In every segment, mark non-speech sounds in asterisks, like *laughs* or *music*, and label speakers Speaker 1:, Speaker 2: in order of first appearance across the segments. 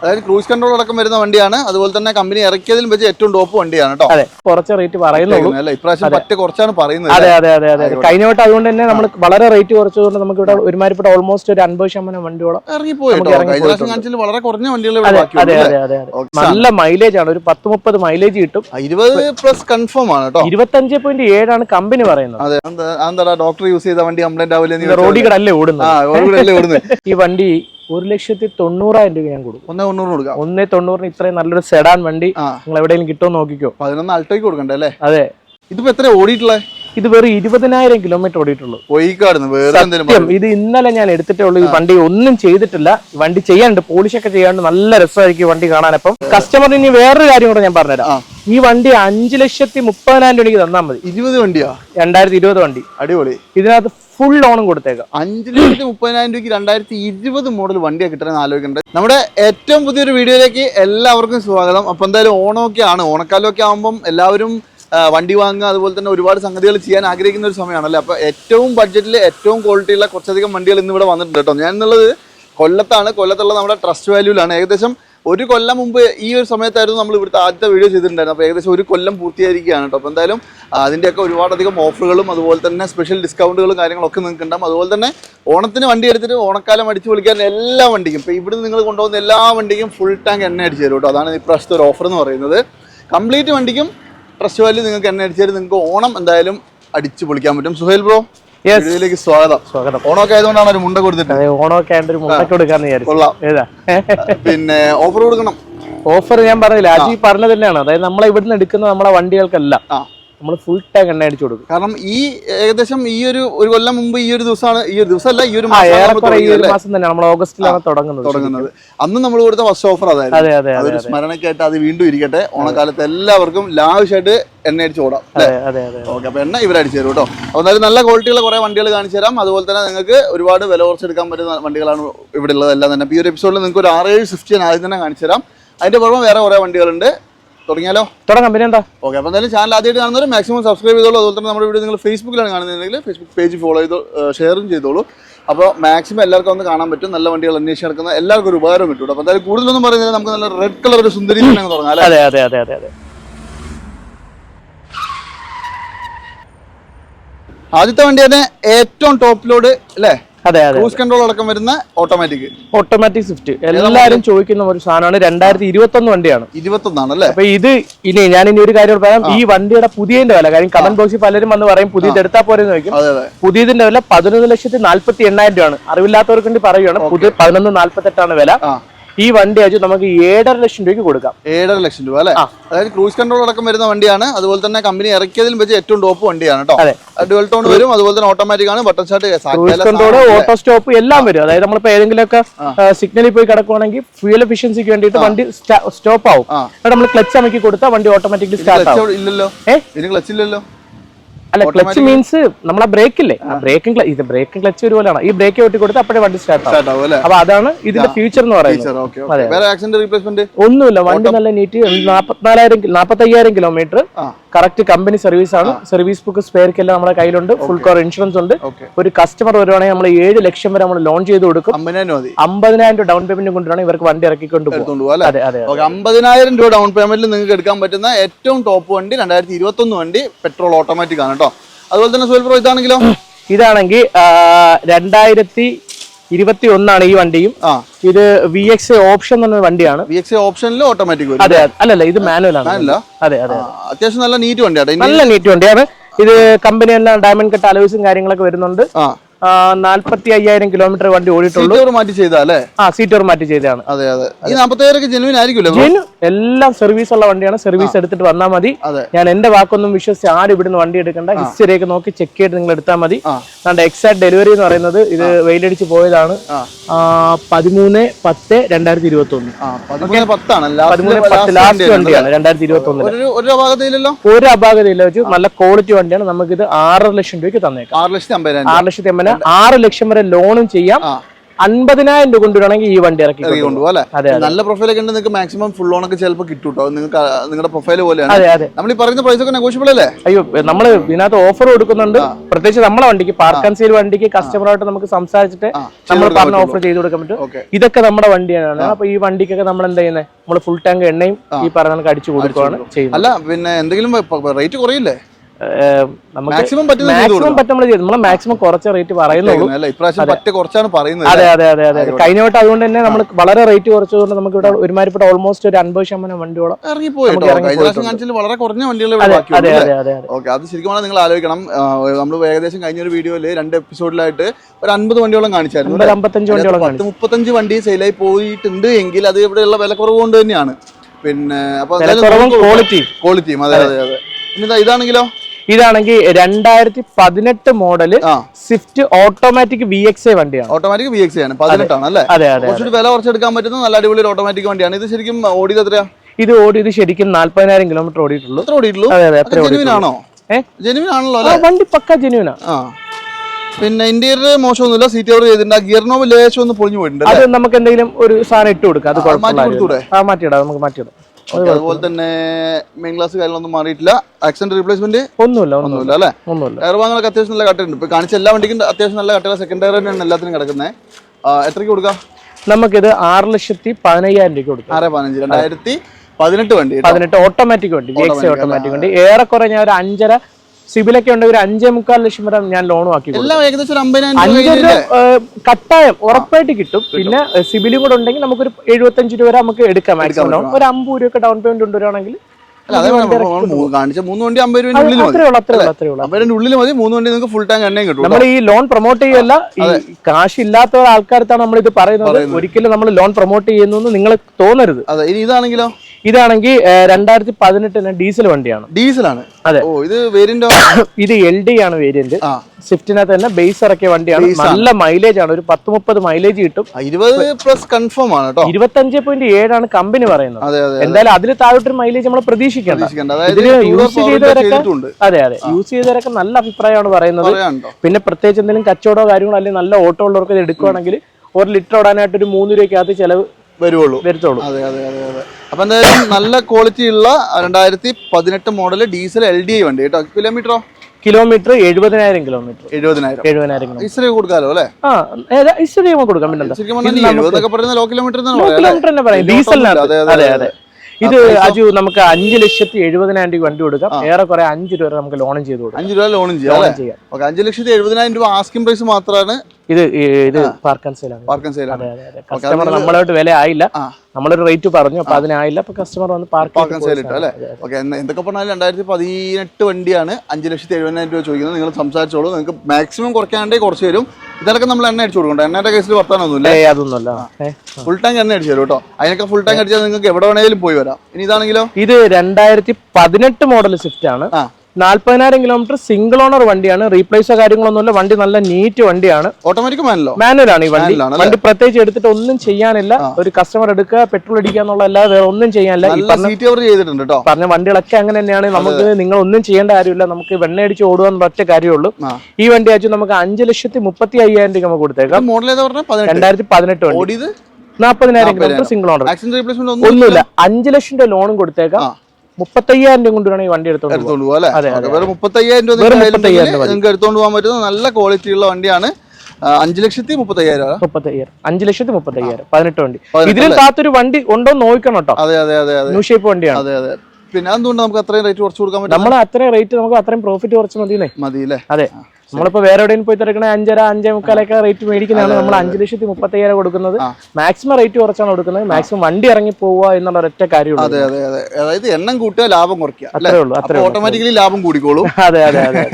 Speaker 1: അതായത് cruise control അടക്കം വരുന്ന വണ്ടിയാണ്. അതുപോലെ തന്നെ കമ്പനി ഇറക്കിയതിൽ വെച്ച് ഏറ്റവും ടോപ്പ് വണ്ടിയാണ് കേട്ടോ.
Speaker 2: കുറച്ച് റേറ്റ് പറയുന്നുള്ളൂ.
Speaker 1: അല്ല? ഇപ്രാവശ്യം പറ്റ കുറച്ചാണ് പറയുന്നത്
Speaker 2: അതെ അതെ അതെ അതെ കഴിഞ്ഞ വട്ടം അതുകൊണ്ട് തന്നെ നമ്മൾ വളരെ റേറ്റ് കുറച്ചതുകൊണ്ട് നമുക്ക് ഇവിടെ ഒരുമാരിപ്പെട്ട ഓൾമോസ്റ്റ് ഒരു അൻപത് ശതമാനം വണ്ടിയോളം
Speaker 1: ഇറങ്ങിപ്പോയി. വളരെ കുറഞ്ഞ വണ്ടികൾ
Speaker 2: നല്ല മൈലേജ് ആണ്. ഒരു പത്ത് മുപ്പത് മൈലേജ് കിട്ടും.
Speaker 1: ഇരുപത് പ്ലസ് കൺഫേം ആണ് കേട്ടോ.
Speaker 2: ഇരുപത്തഞ്ച് പോയിന്റ് ഏഴാണ് കമ്പനി പറയുന്നത്.
Speaker 1: എന്താ ഡോക്ടർ യൂസ് ചെയ്ത വണ്ടി കംപ്ലൈന്റ് ആവില്ല
Speaker 2: റോഡിൽ കൂടെ ഓടുന്നത്?
Speaker 1: ആ ഓടുന്നത്. *laughs*
Speaker 2: ഈ വണ്ടി ഒരു ലക്ഷത്തി തൊണ്ണൂറായിരം രൂപ ഞാൻ കൊടുക്കും.
Speaker 1: ഒന്നേ തൊണ്ണൂറ് കൊടുക്കാം.
Speaker 2: ഒന്നേ തൊണ്ണൂറിന് ഇത്രയും നല്ലൊരു സെഡാൻ വണ്ടി നിങ്ങൾ എവിടെയെങ്കിലും കിട്ടുമോ നോക്കിക്കോ.
Speaker 1: പതിനൊന്ന് അൾട്ടോയ്ക്ക് കൊടുക്കണ്ടേ അല്ലേ?
Speaker 2: അതെ.
Speaker 1: ഇതിപ്പോ എത്ര ഓടിയിട്ടുള്ളത്
Speaker 2: ഇത് വെറും ഇരുപതിനായിരം കിലോമീറ്റർ ഓടിയിട്ടുള്ളൂ സത്യം. ഇത് ഇന്നലെ ഞാൻ എടുത്തിട്ടേ ഉള്ളൂ. ഈ വണ്ടി ഒന്നും ചെയ്തിട്ടില്ല. വണ്ടി ചെയ്യാണ്ട് പോളിഷ് ഒക്കെ ചെയ്യാണ്ട് നല്ല രസമായിരിക്കും വണ്ടി കാണാൻ. അപ്പം കസ്റ്റമർ ഇനി വേറൊരു കാര്യം കൂടെ ഞാൻ. പറഞ്ഞുതരാം. ഈ വണ്ടി അഞ്ചു ലക്ഷത്തി മുപ്പതിനായിരം രൂപയ്ക്ക് തന്നാൽ മതി.
Speaker 1: ഇരുപത് വണ്ടിയാ?
Speaker 2: രണ്ടായിരത്തി ഇരുപത് വണ്ടി.
Speaker 1: അടിപൊളി.
Speaker 2: ഇതിനകത്ത് ഫുൾ ലോണും കൊടുത്തേക്കാം.
Speaker 1: അഞ്ച് ലക്ഷത്തി മുപ്പതിനായിരം രൂപയ്ക്ക് രണ്ടായിരത്തി ഇരുപത് മോഡൽ വണ്ടിയാണ് കിട്ടണമെന്ന് ആലോചിക്കേണ്ടത് നമ്മുടെ ഏറ്റവും പുതിയൊരു വീഡിയോയിലേക്ക് എല്ലാവർക്കും സ്വാഗതം. അപ്പൊ എന്തായാലും ഓണമൊക്കെ ആണ് ഓണക്കാലമൊക്കെ ആകുമ്പം എല്ലാവരും വണ്ടി വാങ്ങുക അതുപോലെ തന്നെ ഒരുപാട് സംഗതികൾ ചെയ്യാൻ ആഗ്രഹിക്കുന്ന ഒരു സമയമാണല്ലേ? അപ്പോൾ ഏറ്റവും ബഡ്ജറ്റിൽ ഏറ്റവും ക്വാളിറ്റിയുള്ള കുറച്ചധികം വണ്ടികൾ ഇന്ന് ഇവിടെ വന്നിട്ടുണ്ട് കേട്ടോ. ഞാൻ എന്നുള്ളത് കൊല്ലത്താണ്. കൊല്ലത്തുള്ള നമ്മുടെ ട്രസ്റ്റ് വാല്യൂലാണ് ഏകദേശം ഒരു കൊല്ലം മുമ്പ് ഈ ഒരു സമയത്തായിരുന്നു നമ്മൾ ഇവിടുത്തെ ആദ്യത്തെ വീഡിയോ ചെയ്തിട്ടുണ്ടായിരുന്നു അപ്പോൾ ഏകദേശം ഒരു കൊല്ലം പൂർത്തിയായിരിക്കുകയാണ് കേട്ടോ. അപ്പോൾ എന്തായാലും അതിന്റെയൊക്കെ ഒരുപാടധികം ഓഫറുകളും അതുപോലെ തന്നെ സ്പെഷ്യൽ ഡിസ്കൗണ്ടുകളും കാര്യങ്ങളൊക്കെ നിങ്ങൾക്ക് ഉണ്ടാകും അതുപോലെ തന്നെ ഓണത്തിന് വണ്ടി എടുത്തിട്ട് ഓണക്കാലം അടിച്ചു പൊളിക്കാൻ എല്ലാ വണ്ടിക്കും. ഇപ്പോൾ ഇവിടുന്ന് നിങ്ങൾ കൊണ്ടുപോകുന്ന എല്ലാ വണ്ടിക്കും ഫുൾ ടാങ്ക് എണ്ണ അടിച്ചു തരും കേട്ടോ. അതാണ് ഇപ്രാവശ്യത്തെ ഒരു ഓഫർ എന്ന് പറയുന്നത്. കംപ്ലീറ്റ് വണ്ടിക്കും ട്രസ്റ്റ് വാല്യൂ നിങ്ങൾക്ക് എണ്ണ അടിച്ചാൽ നിങ്ങൾക്ക് ഓണം എന്തായാലും അടിച്ചു പൊളിക്കാൻ പറ്റും. സുഹേൽ ബ്രോ. വീഡിയോയിലേക്ക് സ്വാഗതം.
Speaker 2: സ്വാഗതം.
Speaker 1: ഓണമൊക്കെ ആയതുകൊണ്ടാണ് ഒരു മുണ്ട കൊടുത്തിട്ട്.
Speaker 2: ഓണമൊക്കെ ആയിട്ട് ഒരു മുണ്ടൊക്കെ കൊടുക്കാന്ന്
Speaker 1: കൊള്ളാം. പിന്നെ ഓഫർ കൊടുക്കണം.
Speaker 2: ഓഫർ ഞാൻ പറഞ്ഞില്ല ആജി പറഞ്ഞത് തന്നെയാണ്. അതായത് നമ്മളെ ഇവിടുന്ന് എടുക്കുന്ന നമ്മളെ വണ്ടികൾക്കല്ല നമ്മൾ ഫുൾ ടാങ്ക് എണ്ണ അടിച്ചു കൊടുക്കും.
Speaker 1: കാരണം ഈ ഏകദേശം ഈ ഒരു ഒരു കൊല്ലം മുമ്പ് ഈ ഒരു ദിവസമാണ് ഈ ഒരു ദിവസമല്ല ഈ ഒരു
Speaker 2: മാസം തന്നെ നമ്മൾ ഓഗസ്റ്റിലാണ് തുടങ്ങുന്നത്
Speaker 1: തുടങ്ങുന്നത്. അന്ന് നമ്മൾ കൊടുത്ത ഫസ്റ്റ് ഓഫർ അതായത്
Speaker 2: അതെ അതെ അതെ
Speaker 1: അതൊരു സ്മരണയ്ക്കായിട്ട് അത് വീണ്ടും ഇരിക്കട്ടെ. ഓണക്കാലത്ത് എല്ലാവർക്കും ലാവശ്യമായിട്ട് എണ്ണ അടിച്ചു ഓടാം ഓക്കെ അപ്പൊ എണ്ണ ഇവരടിച്ചു തരും കേട്ടോ. അപ്പൊ എന്തായാലും നല്ല ക്വാളിറ്റിയുള്ള കുറെ വണ്ടികൾ കാണിച്ചു തരാം. അതുപോലെ തന്നെ നിങ്ങൾക്ക് ഒരുപാട് വില കുറച്ചെടുക്കാൻ പറ്റുന്ന വണ്ടികളാണ് ഇവിടെ ഉള്ളതെല്ലാം തന്നെ. ഈ ഒരു എപ്പിസോഡിൽ നിങ്ങൾക്ക് ഒരു ആറേഴ് സ്വിഫ്റ്റ് ഞാൻ ആദ്യം തന്നെ കാണിച്ചു തരാം. അതിന്റെ പുറമെ വേറെ കുറെ വണ്ടികളുണ്ട്. തുടങ്ങിയാലോ?
Speaker 2: തുടങ്ങാം പിന്നെ എന്താ
Speaker 1: ഓക്കെ അപ്പോൾ എന്തായാലും ചാനൽ ആദ്യമായിട്ട് കാണുന്നവർ മാക്സിമം സബ്സ്ക്രൈബ് ചെയ്തോളൂ. അതുപോലെ തന്നെ നമ്മുടെ വീഡിയോ നിങ്ങൾ ഫേസ്ബുക്കിലാണ് കാണുന്നതെങ്കിൽ ഫേസ്ബുക്ക് പേജ് ഫോളോ ചെയ്തോ ഷെയറും ചെയ്തോളൂ. അപ്പോൾ മാക്സിമം എല്ലാവർക്കും ഒന്ന് കാണാൻ പറ്റും. നല്ല വണ്ടികൾ അന്വേഷിച്ച് നടക്കുന്ന എല്ലാവർക്കും ഒരു ഉപകാരം കിട്ടും അപ്പോൾ എന്തായാലും കൂടുതലൊന്നും പറയുന്നത് നമുക്ക് നല്ല റെഡ് കളർ ഒരു സുന്ദരി തുടങ്ങാം അല്ലേ?
Speaker 2: അതെ അതെ അതെ അതെ
Speaker 1: ആദ്യത്തെ വണ്ടി തന്നെ ഏറ്റവും ടോപ്പിലോട് അല്ലേ?
Speaker 2: അതെ അതെ
Speaker 1: ക്രൂസ് കൺട്രോൾ അടക്കം വരുന്ന ഓട്ടോമാറ്റിക്
Speaker 2: ഓട്ടോമാറ്റിക് സ്വിഫ്റ്റ് എല്ലാവരും ചോദിക്കുന്ന ഒരു സാധനമാണ്. രണ്ടായിരത്തി ഇരുപത്തി ഒന്ന് വണ്ടിയാണ്.
Speaker 1: ഇരുപത്തൊന്നാണ് അല്ലേ?
Speaker 2: അപ്പൊ ഇത് ഇനി ഞാൻ ഇനി ഒരു കാര്യം പറയാം. ഈ വണ്ടിയുടെ പുതിയതിന്റെ വില കാര്യം കമന്റ് ബോക്സിൽ പലരും വന്ന് പറയും പുതിയത് എടുത്താൽ പോരെ
Speaker 1: നോക്കും
Speaker 2: പുതിയതിന്റെ വില പതിനൊന്ന് ലക്ഷത്തി നാല്പത്തി എണ്ണായിരം രൂപയാണ്. അറിവില്ലാത്തവർക്ക് വേണ്ടി പറയുകയാണ് പുതിയ പതിനൊന്ന് നാല്പത്തെട്ടാണ് വില. ഈ വണ്ടി അയച്ചു നമുക്ക് ഏഴര ലക്ഷം രൂപയ്ക്ക് കൊടുക്കാം.
Speaker 1: ഏഴര ലക്ഷം രൂപ അല്ലേ? അതായത് ക്രൂസ് കൺട്രോൾ അടക്കം വരുന്ന വണ്ടിയാണ്. അതുപോലെ തന്നെ കമ്പനി ഇറക്കിയതിലും വെച്ച് ഏറ്റവും ടോപ്പ് വണ്ടിയാണ് കേട്ടോ. ഡുവൽ ടോൺ വരും അതുപോലെ തന്നെ ഓട്ടോമാറ്റിക് ആണ് button
Speaker 2: cruise
Speaker 1: start
Speaker 2: control auto stop എല്ലാം വരും. അതായത് നമ്മളിപ്പോ ഏതെങ്കിലുമൊക്കെ സിഗ്നലിൽ പോയി കിടക്കുവാണെങ്കിൽ ഫ്യൂൽ എഫിഷ്യൻസിക്ക് വേണ്ടിയിട്ട് വണ്ടി സ്റ്റോപ്പ് ആവും. നമ്മൾ ക്ലച്ച് അമക്കി കൊടുത്താൽ വണ്ടി ഓട്ടോമാറ്റിക്കലി സ്റ്റാർട്ട് ആവും.
Speaker 1: ഇല്ലല്ലോ?
Speaker 2: ഏഹ്
Speaker 1: ഇതിന് ക്ലച്ച് ഇല്ലല്ലോ?
Speaker 2: അല്ല ക്ലച്ച് മീൻസ് നമ്മളെ ബ്രേക്ക് ഇല്ലേ? ബ്രേക്കിംഗ് ഇത് ബ്രേക്കിംഗ് ക്ലച്ച് ഒരുപോലെയാണ്. ഈ ബ്രേക്ക് വെട്ടി കൊടുത്ത് അപ്പോഴേ വണ്ടി സ്റ്റാർട്ട് ആവും. അപ്പൊ അതാണ് ഇതിന്റെ ഫ്യൂച്ചർ എന്ന് പറയുന്നത്. ഒന്നുമില്ല വണ്ടി നല്ല നീറ്റ് നാപ്പത്തിനാലായിരം നാപ്പത്തയ്യായിരം കിലോമീറ്റർ കറക്റ്റ് കമ്പനി സർവീസ് ആണ്. സർവീസ് ബുക്ക് സ്പെയർക്ക് എല്ലാം നമ്മുടെ കയ്യിലുണ്ട്. ഫുൾ കോർ ഇൻഷുറൻസ് ഉണ്ട്. ഒരു കസ്റ്റമർ വരുവാണെങ്കിൽ നമ്മൾ ഏഴ് ലക്ഷം വരെ നമ്മൾ ലോൺ ചെയ്ത് കൊടുക്കും.
Speaker 1: അമ്പതിനായിരം
Speaker 2: രൂപ ഡൗൺ പേയ്മെന്റ് കൊണ്ടുവരണം ഇവർക്ക് വണ്ടി ഇറക്കിക്കൊണ്ട്
Speaker 1: അമ്പതിനായിരം രൂപ ഡൗൺ പേയ്മെന്റിൽ നിങ്ങൾക്ക് എടുക്കാൻ പറ്റുന്ന ഏറ്റവും ടോപ്പ് വണ്ടി രണ്ടായിരത്തി ഇരുപത്തി ഒന്ന് വണ്ടി പെട്രോൾ ഓട്ടോമാറ്റിക് ആണ് കേട്ടോ. അതുപോലെ തന്നെ സുഹൽ പ്രോ ഇതാണെങ്കിലോ?
Speaker 2: ഇതാണെങ്കിൽ രണ്ടായിരത്തി ഇരുപത്തി ഒന്നാണ് ഈ വണ്ടിയും. ഇത് വി എക്സ് ഓപ്ഷൻ പറഞ്ഞ വണ്ടിയാണ്.
Speaker 1: വി എക്സ് ഓപ്ഷനിൽ ഓട്ടോമാറ്റിക്
Speaker 2: അതെ അല്ലല്ല ഇത് മാനുവൽ ആണ്. അതെ അതെ
Speaker 1: അത്യാവശ്യം നല്ല നീറ്റ് വണ്ടിയാണ്.
Speaker 2: നല്ല നീറ്റ് വണ്ടിയാണ്. ഇത് കമ്പനി എല്ലാം ഡയമണ്ട് കട്ട് അലവൻസും കാര്യങ്ങളൊക്കെ വരുന്നുണ്ട്. നാല്പത്തി അയ്യായിരം കിലോമീറ്റർ വണ്ടി ഓടിയിട്ടുള്ളൂ.
Speaker 1: സീറ്റ് മാറ്റി ചെയ്താ അല്ലേ?
Speaker 2: ആ സീറ്റോർ മാറ്റി ചെയ്താണ്
Speaker 1: അതെ അതെ. ഈ നാപ്പത്തേഴൊക്കെ ജെനുവിൻ ആയിരിക്കുമല്ലോ
Speaker 2: എല്ലാം സർവീസ് ഉള്ള വണ്ടിയാണ്. സർവീസ് എടുത്തിട്ട് വന്നാൽ മതി. ഞാൻ എന്റെ വാക്കൊന്നും വിശ്വസിച്ച് ആരും ഇവിടുന്ന് വണ്ടി എടുക്കണ്ട. ഹിസ്റ്ററി ഒക്കെ നോക്കി ചെക്ക് ചെയ്ത് നിങ്ങൾ എടുത്താൽ മതി. നമ്മുടെ എക്സാക്ട് ഡെലിവറി എന്ന് പറയുന്നത് ഇത് വെയിലടിച്ച് പോയതാണ്. പതിമൂന്ന് പത്ത് രണ്ടായിരത്തി ഇരുപത്തി ഒന്ന്
Speaker 1: പതിമൂന്ന്
Speaker 2: പത്ത് ലാസ്റ്റ് വണ്ടിയാണ് രണ്ടായിരത്തി ഇരുപത്തി ഒന്നിൽ
Speaker 1: ഒരു
Speaker 2: അപാകതയില്ല. വെച്ച് നല്ല ക്വാളിറ്റി വണ്ടിയാണ്. നമുക്കിത് ആറര ലക്ഷം രൂപയ്ക്ക് തന്നേക്കാം.
Speaker 1: ആറ് ലക്ഷത്തി അമ്പതിനായിരം
Speaker 2: ആറ് ലക്ഷത്തി ആറ് ലക്ഷം വരെ ലോണും ചെയ്യാം. അൻപതിനായിരം രൂപ കൊണ്ടുവരണമെങ്കിൽ ഈ വണ്ടി ഇറക്കി കൊണ്ടുപോകും.
Speaker 1: നല്ല പ്രൊഫൈലൊക്കെ ഉണ്ട് നിങ്ങൾക്ക് മാക്സിമം ഫുൾ ഓൺ ഒക്കെ ചിലപ്പോൾ കിട്ടും കേട്ടോ നിങ്ങൾക്ക് നിങ്ങളുടെ പ്രൊഫൈൽ പോലെയാണ്.
Speaker 2: അതെ അതെ.
Speaker 1: നമ്മൾ ഈ പറയുന്ന പ്രൈസ് ഒക്കെ നെഗോഷ്യബിൾ അല്ലേ?
Speaker 2: അയ്യോ നമ്മൾ ഇതിനകത്ത് ഓഫർ കൊടുക്കുന്നുണ്ട്. പ്രത്യേകിച്ച് നമ്മളെ വണ്ടിക്ക് പാർക്ക് ആൻഡ് സെയിൽ വണ്ടിക്ക് കസ്റ്റമറായിട്ട് നമുക്ക് സംസാരിച്ചിട്ട് നമ്മൾ പറഞ്ഞ ഓഫർ ചെയ്ത് കൊടുക്കാൻ പറ്റും ഇതൊക്കെ നമ്മുടെ വണ്ടിയാണ്. അപ്പൊ ഈ വണ്ടിക്കൊക്കെ നമ്മൾ എന്താ ചെയ്യുന്നത് നമ്മൾ ഫുൾ ടാങ്ക് എണ്ണയും ഈ പറഞ്ഞ കണക്ക് അടിച്ചു കൊടുക്കുകയാണ് ചെയ്യുന്നത്.
Speaker 1: അല്ല പിന്നെ എന്തെങ്കിലും റേറ്റ് കുറയില്ലേ? മാക്സിമം പറ്റുന്ന
Speaker 2: മാക്സിമം പറ്റും നമ്മൾ ചെയ്തു നമ്മൾ മാക്സിമം കുറച്ച് റേറ്റ് പറയുന്നുള്ളൂ. അതെ. അതെ അതെ അതെ കഴിഞ്ഞ വട്ടം അതുകൊണ്ട് തന്നെ നമ്മൾ വളരെ റേറ്റ് കുറച്ചതുകൊണ്ട് നമുക്ക് ഇവിടെ ഒരുമാതിരിപ്പെട്ട ഓൾമോസ്റ്റ് ഒരു അൻപത് ശതമാനം വണ്ടിയോളം
Speaker 1: വളരെ കുറഞ്ഞ
Speaker 2: അതെ അതെ അതെ
Speaker 1: ഓക്കെ അത് ശരിക്കും നിങ്ങൾ ആലോചിക്കണം. നമ്മൾ ഏകദേശം കഴിഞ്ഞ ഒരു വീഡിയോയിൽ രണ്ട് എപ്പിസോഡിലായിട്ട് ഒരു അൻപത് വണ്ടിയോളം കാണിച്ചായിരുന്നു
Speaker 2: അമ്പത് അമ്പത്തഞ്ച് വണ്ടിയോളം
Speaker 1: പത്ത് മുപ്പത്തഞ്ച് വണ്ടി സെയിലായി പോയിട്ടുണ്ട് എങ്കിൽ അത് ഇവിടെയുള്ള വില കുറവ് കൊണ്ട് തന്നെയാണ്. പിന്നെ അപ്പൊ
Speaker 2: ക്വാളിറ്റിയും ക്വാളിറ്റി
Speaker 1: ക്വാളിറ്റിയും അതെ അതെ. അതെ ഇനി ഇതാണെങ്കിലോ?
Speaker 2: ഇതാണെങ്കിൽ രണ്ടായിരത്തി പതിനെട്ട്
Speaker 1: model
Speaker 2: Swift automatic V X A വണ്ടിയാണ്.
Speaker 1: ഓട്ടോമാറ്റിക് വി എക്സ് ആണ്. പതിനെട്ടാണ് അല്ലേ?
Speaker 2: അതെ അതെ
Speaker 1: കുറച്ചുകൂടി വില കുറച്ചെടുക്കാൻ പറ്റുന്ന നല്ല അടിപൊളി ഓട്ടോമാറ്റിക് വണ്ടിയാണ്. ഇത് ശരിക്കും ഓടിയത് എത്രയാ?
Speaker 2: ഇത് ഓടിയത് ശരിക്കും നാല്പതിനായിരം കിലോമീറ്റർ ഓടിയിട്ടുള്ളൂ.
Speaker 1: ഓടിയിട്ടുള്ളൂ?
Speaker 2: അതെ അതെ എത്ര
Speaker 1: ജെനുവിൻ ആണല്ലോ
Speaker 2: വണ്ടി പക്ക
Speaker 1: ജെനുവിനാ പിന്നെ ഇന്റീരിയർ മോശമൊന്നുമില്ല. സീറ്റ് കവർ ചെയ്തിട്ടുണ്ട്. ഗിയർ നോബ് ലേശം ഒന്ന് പൊളിഞ്ഞു പോയിട്ടുണ്ട്
Speaker 2: അത് നമുക്ക് എന്തെങ്കിലും ഒരു സാധനം ഇട്ട് കൊടുക്കാം. അത്
Speaker 1: മാറ്റി
Speaker 2: കുഴപ്പമില്ല.
Speaker 1: കൊടുത്തൂടെ?
Speaker 2: ആ മാറ്റിയിടാം. നമുക്ക് മാറ്റിയിടാം.
Speaker 1: അതുപോലെ തന്നെ മെയിൻ ക്ലാസ് കാര്യങ്ങളൊന്നും മാറിയിട്ടില്ല. ആക്സിഡന്റ് റീപ്ലേസ്മെന്റ്
Speaker 2: ഒന്നുമില്ല ഒന്നുമില്ല.
Speaker 1: അല്ലേ?
Speaker 2: ഒന്നുമില്ല.
Speaker 1: ടയർ വാങ്ങലൊക്കെ അത്യാവശ്യം നല്ല കട്ടുണ്ട് ഇപ്പൊ കാണിച്ച എല്ലാ വണ്ടിക്കും അത്യാവശ്യം നല്ല കട്ടുള്ള സെക്കൻഡ് ടയർ തന്നെയാണ് എല്ലാത്തിനും കിടക്കുന്നത് എത്രക്ക് കൊടുക്കാം?
Speaker 2: നമുക്കിത് ആറ് ലക്ഷത്തി പതിനയ്യായിരം രൂപ കൊടുക്കാം.
Speaker 1: ആറ് പതിനഞ്ച് രണ്ടായിരത്തി പതിനെട്ട് വണ്ടി.
Speaker 2: പതിനെട്ട് ഓട്ടോമാറ്റിക് വണ്ടി ഓട്ടോമാറ്റിക് വണ്ടി. ഏറെക്കുറെ ഞാൻ ഒരു അഞ്ചര സിബിലൊക്കെ ഉണ്ട് ഒരു അഞ്ചേ മുക്കാൽ ലക്ഷം വരെ ഞാൻ ലോണും ആക്കി
Speaker 1: എല്ലാം ഏകദേശം ഒരു അമ്പതിനായിരം രൂപ
Speaker 2: അഞ്ചര കട്ടായം ഉറപ്പായിട്ട് കിട്ടും. പിന്നെ സിബിലും കൂടെ ഉണ്ടെങ്കിൽ നമുക്കൊരു എഴുപത്തഞ്ച് രൂപ വരെ നമുക്ക് എടുക്കാം മാക്സിമം ലോൺ ഒരു അമ്പത് രൂപ ഡൗൺ പേയ്മെന്റ് കൊണ്ടുവരികയാണെങ്കിൽ.
Speaker 1: നമ്മൾ
Speaker 2: ഈ ലോൺ പ്രൊമോട്ട് ചെയ്യല്ല ഈ കാശ് ഇല്ലാത്ത ആൾക്കാർത്താണ് നമ്മൾ ഇത് പറയുന്നത്. ഒരിക്കലും നമ്മൾ ലോൺ പ്രൊമോട്ട് ചെയ്യുന്നു നിങ്ങൾ തോന്നരുത്.
Speaker 1: ഇതാണെങ്കിലോ?
Speaker 2: ഇതാണെങ്കിൽ രണ്ടായിരത്തി പതിനെട്ടിന് ഡീസൽ വണ്ടിയാണ്.
Speaker 1: ഡീസലാണ്.
Speaker 2: അതെ.
Speaker 1: ഓ ഇത് വേരിയന്റ് *coughs*
Speaker 2: ഇത് എൽ ഡി ആണ് വേരിയന്റ് സ്വിഫ്റ്റിനകത്ത് തന്നെ ബേസ് ഇറക്കിയ വണ്ടിയാണ്. നല്ല മൈലേജ് ആണ്. ഒരു പത്ത് മുപ്പത് മൈലേജ് കിട്ടും.
Speaker 1: ഇരുപത് പ്ലസ് കൺഫേം ആണ് കേട്ടോ
Speaker 2: ഇരുപത്തഞ്ച് പോയിന്റ് ഏഴാണ് കമ്പനി പറയുന്നത്. എന്തായാലും അതിൽ താഴോട്ടൊരു മൈലേജ് നമ്മൾ പ്രതീക്ഷിക്കണം
Speaker 1: ഇതിൽ
Speaker 2: യൂസ് ചെയ്തവരൊക്കെ അതെ അതെ. യൂസ് ചെയ്തവരൊക്കെ നല്ല അഭിപ്രായമാണ് പറയുന്നത്. പിന്നെ പ്രത്യേകിച്ച് എന്തെങ്കിലും കച്ചവടമോ കാര്യങ്ങളോ അല്ലെങ്കിൽ നല്ല ഓട്ടോ ഉള്ളവർക്ക് ഇത് എടുക്കുവാണെങ്കിൽ ഒരു ലിറ്റർ ഓടാനായിട്ട് ഒരു മൂന്ന് രൂപയ്ക്കകത്ത് ചെലവ്
Speaker 1: വരുവുള്ളൂ.
Speaker 2: വരുത്തുള്ളൂ.
Speaker 1: അതെ അതെ അതെ അതെ. അപ്പൊ എന്തായാലും നല്ല ക്വാളിറ്റി ഉള്ള രണ്ടായിരത്തി പതിനെട്ട് model diesel L D I വണ്ടി കേട്ടോ. കിലോമീറ്ററോ
Speaker 2: കിലോമീറ്റർ എഴുപതിനായിരം കിലോമീറ്റർ
Speaker 1: എഴുപതിനായിരം.
Speaker 2: എഴുപതിനായിരം
Speaker 1: ഇസ്രേ കൊടുക്കാലോ അല്ലേ?
Speaker 2: ആ ഏതാ കൊടുക്കാം
Speaker 1: പറയുന്ന ലോ കിലോമീറ്റർ അതെ
Speaker 2: അതെ,
Speaker 1: അതെ.
Speaker 2: ഇത് അജു നമുക്ക് അഞ്ച് ലക്ഷത്തി എഴുപതിനായിരം രൂപ വണ്ടി കൊടുക്കാം. ഏറെക്കുറെ അഞ്ച് രൂപ നമുക്ക് ലോണും ചെയ്ത് കൊടുക്കാം.
Speaker 1: അഞ്ച് രൂപ ലോണും ചെയ്യാം ഓക്കെ അഞ്ച് ലക്ഷത്തി എഴുപതിനായിരം രൂപ ആസ്കിംഗ് പ്രൈസ് മാത്രമാണ്
Speaker 2: ഇത് ഇത് പാർക്ക് ആൻഡ് സെയിലാണ്
Speaker 1: പാർക്കൻ സെയിലാണ്
Speaker 2: അതെ അതെ കസ്റ്റമർ നമ്മളായിട്ട് വില ആയില്ല. നമ്മളൊരു റേറ്റ് പറഞ്ഞു അപ്പൊ അതിനായില്ല. അപ്പൊ കസ്റ്റമർ വന്ന് പാർക്ക്
Speaker 1: സെയിലിട്ടു അല്ലേ? ഓക്കെ എന്തൊക്കെ പറഞ്ഞാലും രണ്ടായിരത്തി പതിനെട്ട് വണ്ടിയാണ് അഞ്ച് ലക്ഷത്തി എഴുപതിനായിരം രൂപ ചോദിക്കുന്നത്. നിങ്ങൾ സംസാരിച്ചോളൂ. നിങ്ങൾക്ക് മാക്സിമം കുറയ്ക്കാണ്ടേ കുറച്ച് തരും ഇതൊക്കെ നമ്മൾ എണ്ണ അടിച്ചു കൊടുക്കണ്ട എണ്ണയുടെ കേസിൽ വർത്താനൊന്നുമില്ല
Speaker 2: അതൊന്നുമല്ല.
Speaker 1: ഫുൾ ടാങ്ക് എണ്ണ അടിച്ചു തരും കേട്ടോ. അതിനൊക്കെ ഫുൾ ടാങ്ക് അടിച്ചാൽ നിങ്ങൾക്ക് എവിടെ വേണേലും പോയി വരാം. ഇനി ഇതാണെങ്കിലോ?
Speaker 2: ഇത് രണ്ടായിരത്തി പതിനെട്ട് മോഡൽ സ്വിഫ്റ്റ് ആണ്.
Speaker 1: ആ.
Speaker 2: നാല്പതിനായിരം കിലോമീറ്റർ സിംഗിൾ ഓണർ വണ്ടിയാണ്. റീപ്ലേസോ കാര്യങ്ങളൊന്നുമില്ല. വണ്ടി നല്ല നീറ്റ് വണ്ടിയാണ്.
Speaker 1: ഓട്ടോമാറ്റിക്
Speaker 2: മാനുവൽ ആണ് ഈ വണ്ടി. വണ്ടി പ്രത്യേകിച്ച് എടുത്തിട്ട് ഒന്നും ചെയ്യാനില്ല. ഒരു കസ്റ്റമർ എടുക്കുക പെട്രോൾ അടിക്കുക എന്നുള്ള അല്ലാതെ വേറെ ഒന്നും ചെയ്യാനില്ല. പറഞ്ഞ വണ്ടികളൊക്കെ അങ്ങനെ തന്നെയാണ്. നമുക്ക് നിങ്ങൾ ഒന്നും ചെയ്യേണ്ട കാര്യമില്ല. നമുക്ക് വെണ്ണ അടിച്ച് ഓടുക എന്നുള്ള ഒറ്റ കാര്യമുള്ളൂ. ഈ വണ്ടി അയച്ചു നമുക്ക് അഞ്ച് ലക്ഷത്തി മുപ്പത്തി അയ്യായിരം രൂപ നമുക്ക് കൊടുത്തേക്കാം. രണ്ടായിരത്തി പതിനെട്ട്. വണ്ടി. നാൽപ്പതിനായിരം കിലോമീറ്റർ സിംഗിൾ ഓണർ ഒന്നുമില്ല. അഞ്ച് ലക്ഷം രൂപ ലോണും കൊടുത്തേക്കാം. മുപ്പത്തയ്യായിരം രൂപ കൊണ്ടുവേണം ഈ വണ്ടി എടുത്തോണ്ട്
Speaker 1: അല്ലേ? വെറും മുപ്പത്തയ്യായിരം രൂപ
Speaker 2: വെറും
Speaker 1: നിങ്ങളുടെ കയ്യിലുണ്ടെങ്കിൽ
Speaker 2: 35,000
Speaker 1: നിങ്ങൾക്ക് എടുത്തോണ്ട് പോകാൻ പറ്റുന്ന നല്ല ക്വാളിറ്റി ഉള്ള വണ്ടിയാണ് അഞ്ചു ലക്ഷത്തി മുപ്പത്തയ്യായിരം?
Speaker 2: മുപ്പത്തയ്യായിരം. അഞ്ചു ലക്ഷത്തി മുപ്പത്തയ്യായിരം. പതിനെട്ട് വണ്ടി. ഇതിലും താത്തൊരു വണ്ടി ഉണ്ടോ നോക്കണം കേട്ടോ
Speaker 1: അതെ അതെ അതെ
Speaker 2: ന്യൂ ഷേപ്പ് വണ്ടിയാണ്.
Speaker 1: അതെ അതെ. പിന്നെ എന്തുകൊണ്ട് നമുക്ക് അത്രയും റേറ്റ് കുറച്ച് കൊടുക്കാൻ പറ്റും
Speaker 2: നമ്മൾ അത്രയും റേറ്റ് നമുക്ക് അത്രയും പ്രോഫിറ്റ് കുറച്ച് മതിയെന്നേ
Speaker 1: മതി അല്ലേ
Speaker 2: അതെ നമ്മളിപ്പോ വേറെ എവിടെയും പോയി തിരക്കണേ അഞ്ചര അഞ്ചേ മുക്കാലൊക്കെ റേറ്റ് മേടിക്കുന്നതാണ്. നമ്മൾ അഞ്ച് ലക്ഷത്തി മുപ്പത്തയ്യായിരം കൊടുക്കുന്നത്. മാക്സിമം റേറ്റ് കുറച്ചാണ് കൊടുക്കുന്നത്. മാക്സിമം വണ്ടി ഇറങ്ങി പോവുക എന്നുള്ള ഒരൊറ്റ കാര്യമുള്ളൂ.
Speaker 1: അതെ അതെ അതെ. അതായത് എണ്ണം കൂട്ടുക ലാഭം കുറയ്ക്കുക
Speaker 2: അത്രേ ഉള്ളൂ അത്രേ
Speaker 1: ഓട്ടോമാറ്റിക്കലി ലാഭം കൂടിക്കോളൂ.
Speaker 2: അതെ അതെ അതെ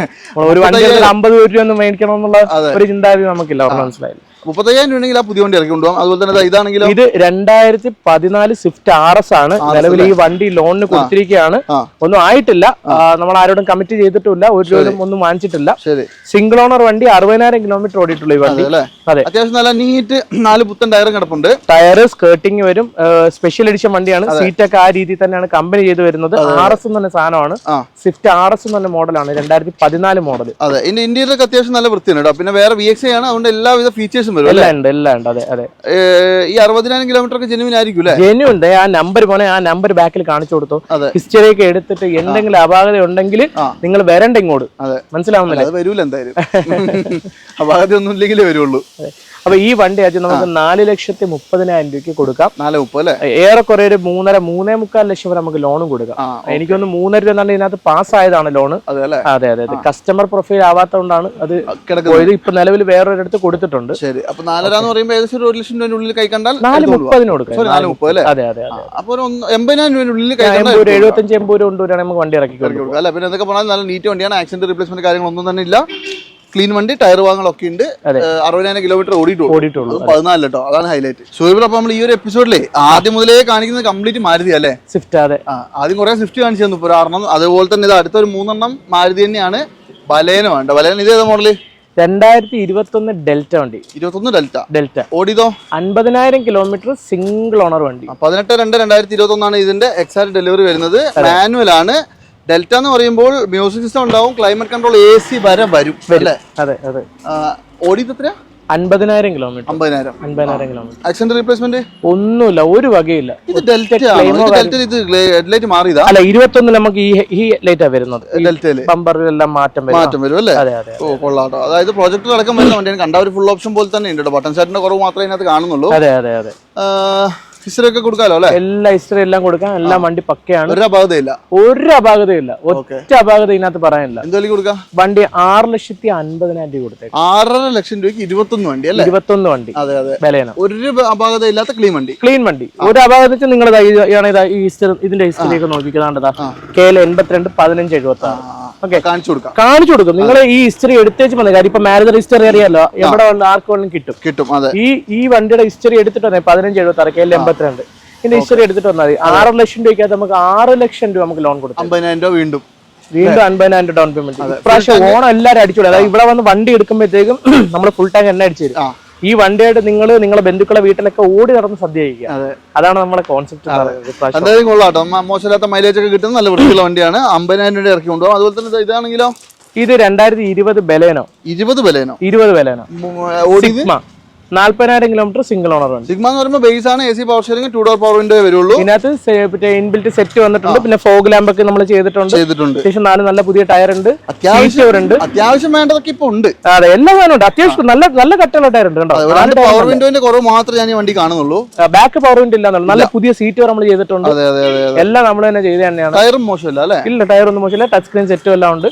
Speaker 2: ഒരു *laughs* വണ്ടി അമ്പത് രൂപ ഒന്നും മേടിക്കണം എന്നുള്ള ഒരു ചിന്താഗതി നമുക്കില്ല മനസ്സിലായില്ല.
Speaker 1: മുപ്പത്തയ്യായിരം രൂപ ഉണ്ടെങ്കിൽ ആ പുതിയ വണ്ടി ഇറക്കി കൊണ്ടുപോകാം. അതുപോലെ തന്നെ ഇതാണെങ്കിൽ ഇതാണെങ്കിലോ
Speaker 2: ഇത് രണ്ടായിരത്തി പതിനാല് സ്വിഫ്റ്റ് ആർ എസ് ആണ് നിലവിൽ ഈ വണ്ടി ലോണിന് കൊടുത്തിരിക്കുകയാണ്. ഒന്നും ആയിട്ടില്ല. നമ്മൾ ആരോടും കമ്മിറ്റ് ചെയ്തിട്ടില്ല ഒരു രൂപയും ഒന്നും വാങ്ങിച്ചിട്ടില്ല. സിംഗിൾ ഓണർ വണ്ടി അറുപതിനായിരം കിലോമീറ്റർ ഓടിയിട്ടുള്ളൂ ഈ വണ്ടി.
Speaker 1: അതെ അത്യാവശ്യം നല്ല നീറ്റ് നാല് പുത്തൻ ടയറും കിടപ്പുണ്ട്.
Speaker 2: ടയർ സ്കേർട്ടിങ് വരും. സ്പെഷ്യൽ എഡിഷൻ വണ്ടിയാണ്. സീറ്റൊക്കെ ആ രീതിയിൽ തന്നെയാണ് കമ്പനി ചെയ്ത് വരുന്നത്. ആർ എസ് എന്ന് പറഞ്ഞ സാധനമാണ്. സ്വിഫ്റ്റ് ആർ എസ് എന്ന് പറഞ്ഞ മോഡലാണ്. രണ്ടായിരത്തി പതിനാല് മോഡൽ
Speaker 1: അതെ ഇന്ത്യയിലൊക്കെ അത്യാവശ്യം നല്ല വൃത്തിയാണ് കേട്ടോ. പിന്നെ വേറെ വി എക്സ് ആണ്. അതുകൊണ്ട് എല്ലാവിധ ഫീച്ചേഴ്സും ഫീച്ചേഴ്സും വരും
Speaker 2: എല്ലാം ഉണ്ട് എല്ലാം ഉണ്ട്. അതെ അതെ.
Speaker 1: ഈ അറുപതിനായിരം കിലോമീറ്റർ ഒക്കെ ജെനുവിൻ ആയിരിക്കും അല്ലേ
Speaker 2: ജെന്യു ഉണ്ട്. ആ നമ്പർ പോണേ ആ നമ്പർ ബാക്കിൽ കാണിച്ചു കൊടുത്തു. ഹിസ്റ്ററി ഒക്കെ എടുത്തിട്ട് എന്തെങ്കിലും അപാകത ഉണ്ടെങ്കിൽ നിങ്ങൾ വരണ്ട ഇങ്ങോട്ട്. മനസ്സിലാവുന്നില്ല?
Speaker 1: അത് വരൂല എന്തായാലും. അപാകത ഒന്നും ഇല്ലെങ്കിലേ വരുള്ളൂ.
Speaker 2: അപ്പൊ ഈ വണ്ടി അച്ഛൻ നമുക്ക് നാല് ലക്ഷത്തി മുപ്പതിനായിരം രൂപയ്ക്ക് കൊടുക്കാം.
Speaker 1: നാല് മുപ്പത് ഏറെ
Speaker 2: ഏറെക്കുറെ ഒരു മൂന്നര മൂന്നേ മുക്കാൽ ലക്ഷം വരെ നമുക്ക് ലോണും കൊടുക്കാം. എനിക്കൊന്ന് മൂന്നര രൂപ എന്നാണ് ഇതിനകത്ത് പാസ്സായതാണ് ലോണ്
Speaker 1: അതെ
Speaker 2: അതെ അതെ കസ്റ്റമർ പ്രൊഫൈൽ ആവാത്തതുകൊണ്ടാണ് അത് പോയത്. ഇപ്പൊ നിലവിൽ വേറൊരിടത്ത് കൊടുത്തിട്ടുണ്ട്.
Speaker 1: ശരി. അപ്പൊ നാലര എന്ന് പറയുമ്പോൾ ഏകദേശം ഒരു ലക്ഷം രൂപയുടെ ഉള്ളിൽ കൈ കണ്ടാൽ
Speaker 2: നാല് മുപ്പതിന് കൊടുക്കാം.
Speaker 1: Sorry, നാല് മുപ്പത് അല്ലേ?
Speaker 2: അതെ അതെ
Speaker 1: അപ്പൊ ഒരു എൺപതിനായിരം രൂപയുടെ ഉള്ളിൽ കൈ കണ്ടാൽ
Speaker 2: ഒരു. എഴുപത്തഞ്ച് എൺപത് രൂപ കൊണ്ടുവരാണെങ്കിൽ നമുക്ക് വണ്ടി ഇറക്കി കൊടുക്കും.
Speaker 1: അല്ല പിന്നെ എന്തൊക്കെ പറഞ്ഞാൽ നല്ല നീറ്റ് വണ്ടിയാണ്. ആക്സിഡന്റ് റീപ്ലേസ്മെന്റ് കാര്യങ്ങളൊന്നും തന്നെ ഇല്ല. ക്ലീൻ വണ്ടി ടയർ വാങ്ങലൊക്കെ ഉണ്ട്. അറുപതിനായിരം കിലോമീറ്റർ ഓടിയിട്ടുള്ളൂ. പതിനാല് കേട്ടോ അതാണ് ഹൈലൈറ്റ് സൂര്യബിൾ അപ്പൊ നമ്മൾ ഈ ഒരു എപ്പിസോഡിലെ ആദ്യം മുതലേ കാണിക്കുന്നത് കംപ്ലീറ്റ് മാരുതി അല്ലേ?
Speaker 2: സ്വിഫ്റ്റ് അതെ.
Speaker 1: ആദ്യം കുറെ സ്വിഫ്റ്റ് കാണിച്ചു തന്നു ഇപ്പൊ ഒരു ആറെണ്ണം അതുപോലെ തന്നെ ഇത് അടുത്ത ഒരു മൂന്നെണ്ണം മാരുതി തന്നെയാണ്. ബലേനോ ഉണ്ട് ബലേന ഇത് ഏതാ മോഡൽ
Speaker 2: രണ്ടായിരത്തി ഇരുപത്തി ഒന്ന് ഡെൽറ്റ വണ്ടി.
Speaker 1: ഇരുപത്തൊന്ന് ഡെൽറ്റ.
Speaker 2: ഡെൽറ്റ.
Speaker 1: ഓടിയതോ?
Speaker 2: അൻപതിനായിരം കിലോമീറ്റർ സിംഗിൾ ഓണർ വണ്ടി.
Speaker 1: പതിനെട്ട് രണ്ട് രണ്ടായിരത്തി ഇരുപത്തി ഒന്നാണ് ഇതിന്റെ എക്സാക്ട് ഡെലിവറി വരുന്നത്. മാനുവൽ ആണ്. ഡെൽറ്റ എന്ന് പറയുമ്പോൾ മ്യൂസിക് സിസ്റ്റം ഉണ്ടാവും ക്ലൈമറ്റ് കൺട്രോൾ എ സി വരെ വരും. അല്ലേ?
Speaker 2: അതെ അതെ.
Speaker 1: ഓടിയത് എത്ര
Speaker 2: അൻപതിനായിരം കിലോമീറ്റർ
Speaker 1: അമ്പതിനായിരം
Speaker 2: അൻപതിനായിരം കിലോമീറ്റർ
Speaker 1: ആക്സിഡന്റ് റീപ്ലേസ്മെന്റ്
Speaker 2: ഒന്നുമില്ല ഒരു വകയില്ല.
Speaker 1: ഇത് ഡെൽറ്റ മാറിയതാ?
Speaker 2: അല്ല ഇരുപത്തൊന്ന് നമുക്ക് ഈ ഈ ലൈറ്റാ വരുന്നത്.
Speaker 1: ഡെൽറ്റയിൽ
Speaker 2: ബമ്പറിലെല്ലാം മാറ്റം വരും.
Speaker 1: മാറ്റം വരും അല്ലേ?
Speaker 2: അതെ അതെ
Speaker 1: ഓ കൊള്ളാട്ടോ. അതായത് പ്രോജക്റ്റ് അടക്കം വരുന്ന വണ്ടിയാണ്. കണ്ട ഒരു ഫുൾ ഓപ്ഷൻ പോലെ തന്നെ ഉണ്ട് ബട്ടൺ സെറ്റിന്റെ കുറവ് മാത്രമേ ഇതിനകത്ത് കാണുന്നുള്ളൂ.
Speaker 2: അതെ അതെ അതെ.
Speaker 1: ഹിസ്റ്ററി കൊടുക്കാലോ അല്ലേ?
Speaker 2: എല്ലാ ഹിസ്റ്ററി എല്ലാം കൊടുക്കാം എല്ലാം വണ്ടി പക്കയാണ്.
Speaker 1: ഒരു അപാകതയില്ല.
Speaker 2: ഒരു അപാകതയില്ല. ഒറ്റ അപാകത ഇതിനകത്ത് പറയാനില്ല.
Speaker 1: കൊടുക്കാം?
Speaker 2: വണ്ടി ആറ് ലക്ഷത്തി അൻപതിനായിരം രൂപ കൊടുത്തേക്ക്.
Speaker 1: ആറര ലക്ഷം രൂപയ്ക്ക് ഇരുപത്തൊന്ന് വണ്ടി അല്ലേ?
Speaker 2: ഇരുപത്തൊന്ന് വണ്ടി.
Speaker 1: അതെ അതെ.
Speaker 2: വിലയാണ്
Speaker 1: ഒരു അപാകത ഇല്ലാത്ത ക്ലീൻ വണ്ടി.
Speaker 2: ക്ലീൻ വണ്ടി. ഒരു അപാകത വെച്ച് നിങ്ങൾ ഇതിന്റെ ഹിസ്റ്ററി ഒക്കെ നോക്കിക്കാണ്ടതാ കേല എൺപത്തിരണ്ട് പതിനഞ്ച് എഴുപത്തി ആറ് ഓക്കെ
Speaker 1: കാണിച്ചു കൊടുക്കാം.
Speaker 2: കാണിച്ചു കൊടുക്കും. നിങ്ങൾ ഈ ഹിസ്റ്ററി എടുത്തേച്ച് മതി കാര്യം ഇപ്പൊ മാരേജ് ഹിസ്റ്ററി അറിയാലോ. എവിടെ ആർക്ക് കിട്ടും.
Speaker 1: കിട്ടും അതെ.
Speaker 2: ഈ ഈ വണ്ടിയുടെ ഹിസ്റ്ററി എടുത്തിട്ട് പതിനഞ്ച് എഴുപത്തി ആറ് കെ എൽ എൺപത്തിരണ്ട് ഇതിന്റെ ഹിസ്റ്ററി എടുത്തിട്ട് വന്നാൽ മതി. ആറ് ലക്ഷം രൂപയ്ക്കകത്ത് നമുക്ക് ആറ് ലക്ഷം രൂപ നമുക്ക് ലോൺ കൊടുക്കാം
Speaker 1: അമ്പതിനായിരം രൂപ വീണ്ടും.
Speaker 2: വീണ്ടും അൻപതിനായിരം രൂപ ഡൗൺ പേയ്മെന്റ് ഇപ്രാവശ്യം ഓണം എല്ലാവരും അടിച്ചോളൂ അതായത് ഇവിടെ വന്ന് വണ്ടി എടുക്കുമ്പോഴത്തേക്കും നമ്മൾ ഫുൾ ടാങ്ക് എണ്ണ അടിച്ചു തരും. ഈ വണ്ടിയായിട്ട് നിങ്ങൾ നിങ്ങളെ ബന്ധുക്കളെ വീട്ടിലൊക്കെ ഓടി നടന്ന് സദ്യ കഴിക്കുക അതാണ് നമ്മുടെ കോൺസെപ്റ്റ്
Speaker 1: എന്തായാലും കൊള്ളാട്ടോ മോശമില്ലാത്ത മൈലേജ് ഒക്കെ കിട്ടുന്ന നല്ല വൃത്തിയുള്ള വണ്ടിയാണ്. അമ്പതിനായിരം രൂപ ഇറക്കി കൊണ്ടുപോകും. അതുപോലെ തന്നെ ഇത് ഇതാണെങ്കിലോ?
Speaker 2: ഇത് രണ്ടായിരത്തി ഇരുപത് ബലേനോ?
Speaker 1: ഇരുപത് ബലേനോ?
Speaker 2: ഇരുപത് ബലേനോ? നാല്പതിനായിരം കിലോമീറ്റർ സിംഗിൾ ഓണർ വണ്ടി
Speaker 1: സിഗ്മ എന്ന് പറയുമ്പോൾ ബേസ് ആണ് A C power steering two door power window വരുള്ളൂ.
Speaker 2: ഇതിനകത്ത് മറ്റേ ഇൻബിൽറ്റ് സെറ്റ് വന്നിട്ടുണ്ട്. പിന്നെ ഫോഗ് ലാമ്പ് ഒക്കെ നമ്മൾ ചെയ്തിട്ടുണ്ട്.
Speaker 1: ചെയ്തിട്ടുണ്ട്.
Speaker 2: അത്യാവശ്യം നാല് നല്ല പുതിയ ടയർ ഉണ്ട്.
Speaker 1: അത്യാവശ്യം
Speaker 2: ഉണ്ട്.
Speaker 1: അത്യാവശ്യം വേണ്ടതൊക്കെ ഇപ്പൊ ഉണ്ട്.
Speaker 2: അതെ എല്ലാ സാധനം ഉണ്ട്. അത്യാവശ്യം നല്ല നല്ല കട്ടുള്ള ടയർ ഉണ്ട് കേട്ടോ
Speaker 1: പവർ വിൻഡോന്റെ കുറവ് മാത്രമേ ഞാൻ ഈ വണ്ടി കാണുന്നുള്ളൂ.
Speaker 2: ബാക്ക് പവർ വിൻഡോ ഇല്ലാന്നുള്ളൂ നല്ല പുതിയ സീറ്റ് വരെ നമ്മൾ ചെയ്തിട്ടുണ്ട്.
Speaker 1: അതെ അതെ അതെ അതെ.
Speaker 2: എല്ലാം നമ്മൾ തന്നെ ചെയ്ത തന്നെയാണ്.
Speaker 1: ടയറും മോശമില്ല അല്ലേ?
Speaker 2: ഇല്ല ടയർ ഒന്നും മോശമില്ല. ടച്ച് സ്ക്രീൻ സെറ്റും എല്ലാം ഉണ്ട്.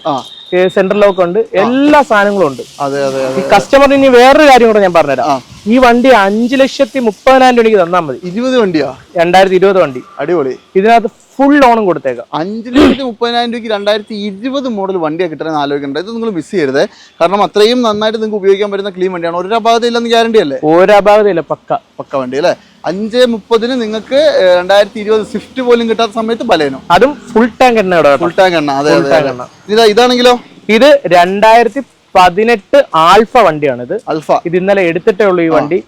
Speaker 2: സെന്റർ ലോക്ക് ഉണ്ട്. എല്ലാ സാധനങ്ങളും ഉണ്ട്.
Speaker 1: അതെ അതെ കസ്റ്റമർ
Speaker 2: ഈ കസ്റ്റമറിന് ഇനി വേറൊരു കാര്യം കൂടെ ഞാൻ പറഞ്ഞുതരാം. ഈ വണ്ടി അഞ്ച് ലക്ഷത്തി മുപ്പതിനായിരം രൂപയ്ക്ക് തന്നാൽ മതി.
Speaker 1: ഇരുപത് വണ്ടിയാ?
Speaker 2: രണ്ടായിരത്തി ഇരുപത് വണ്ടി.
Speaker 1: അടിപൊളി.
Speaker 2: ഇതിനകത്ത് ഫുൾ ലോണും കൊടുത്തേക്കാം.
Speaker 1: അഞ്ച് ലക്ഷത്തി മുപ്പതിനായിരം രൂപയ്ക്ക് രണ്ടായിരത്തി ഇരുപത് മോഡൽ വണ്ടിയാണ് കിട്ടണമെന്ന് ആലോചിക്കേണ്ടത് ഇത് നിങ്ങൾ മിസ് ചെയ്യരുത്. കാരണം അത്രയും നന്നായിട്ട് നിങ്ങൾക്ക് ഉപയോഗിക്കാൻ പറ്റുന്ന ക്ലീൻ വണ്ടിയാണ്. ഒരു അപാകത ഇല്ലെന്ന് ഗ്യാരണ്ടി അല്ലേ?
Speaker 2: ഒരു അപാകതയില്ല പക്ക.
Speaker 1: പക്ക വണ്ടി അല്ലേ? അഞ്ച് മുപ്പതിന് നിങ്ങൾക്ക് രണ്ടായിരത്തി ഇരുപത് സ്വിഫ്റ്റ് പോലും കിട്ടാത്ത സമയത്ത് ബലേനോ.
Speaker 2: അതും ഫുൾ ടാങ്ക് എണ്ണ
Speaker 1: ഫുൾ ടാങ്ക് എണ്ണ. അതെ ഇതാണെങ്കിലോ?
Speaker 2: ഇത് രണ്ടായിരത്തി പതിനെട്ട് ആൽഫ വണ്ടിയാണ് ഇത്
Speaker 1: അൽഫ
Speaker 2: ഇത് ഇന്നലെ എടുത്തിട്ടേ ഉള്ളൂ ഈ വണ്ടി.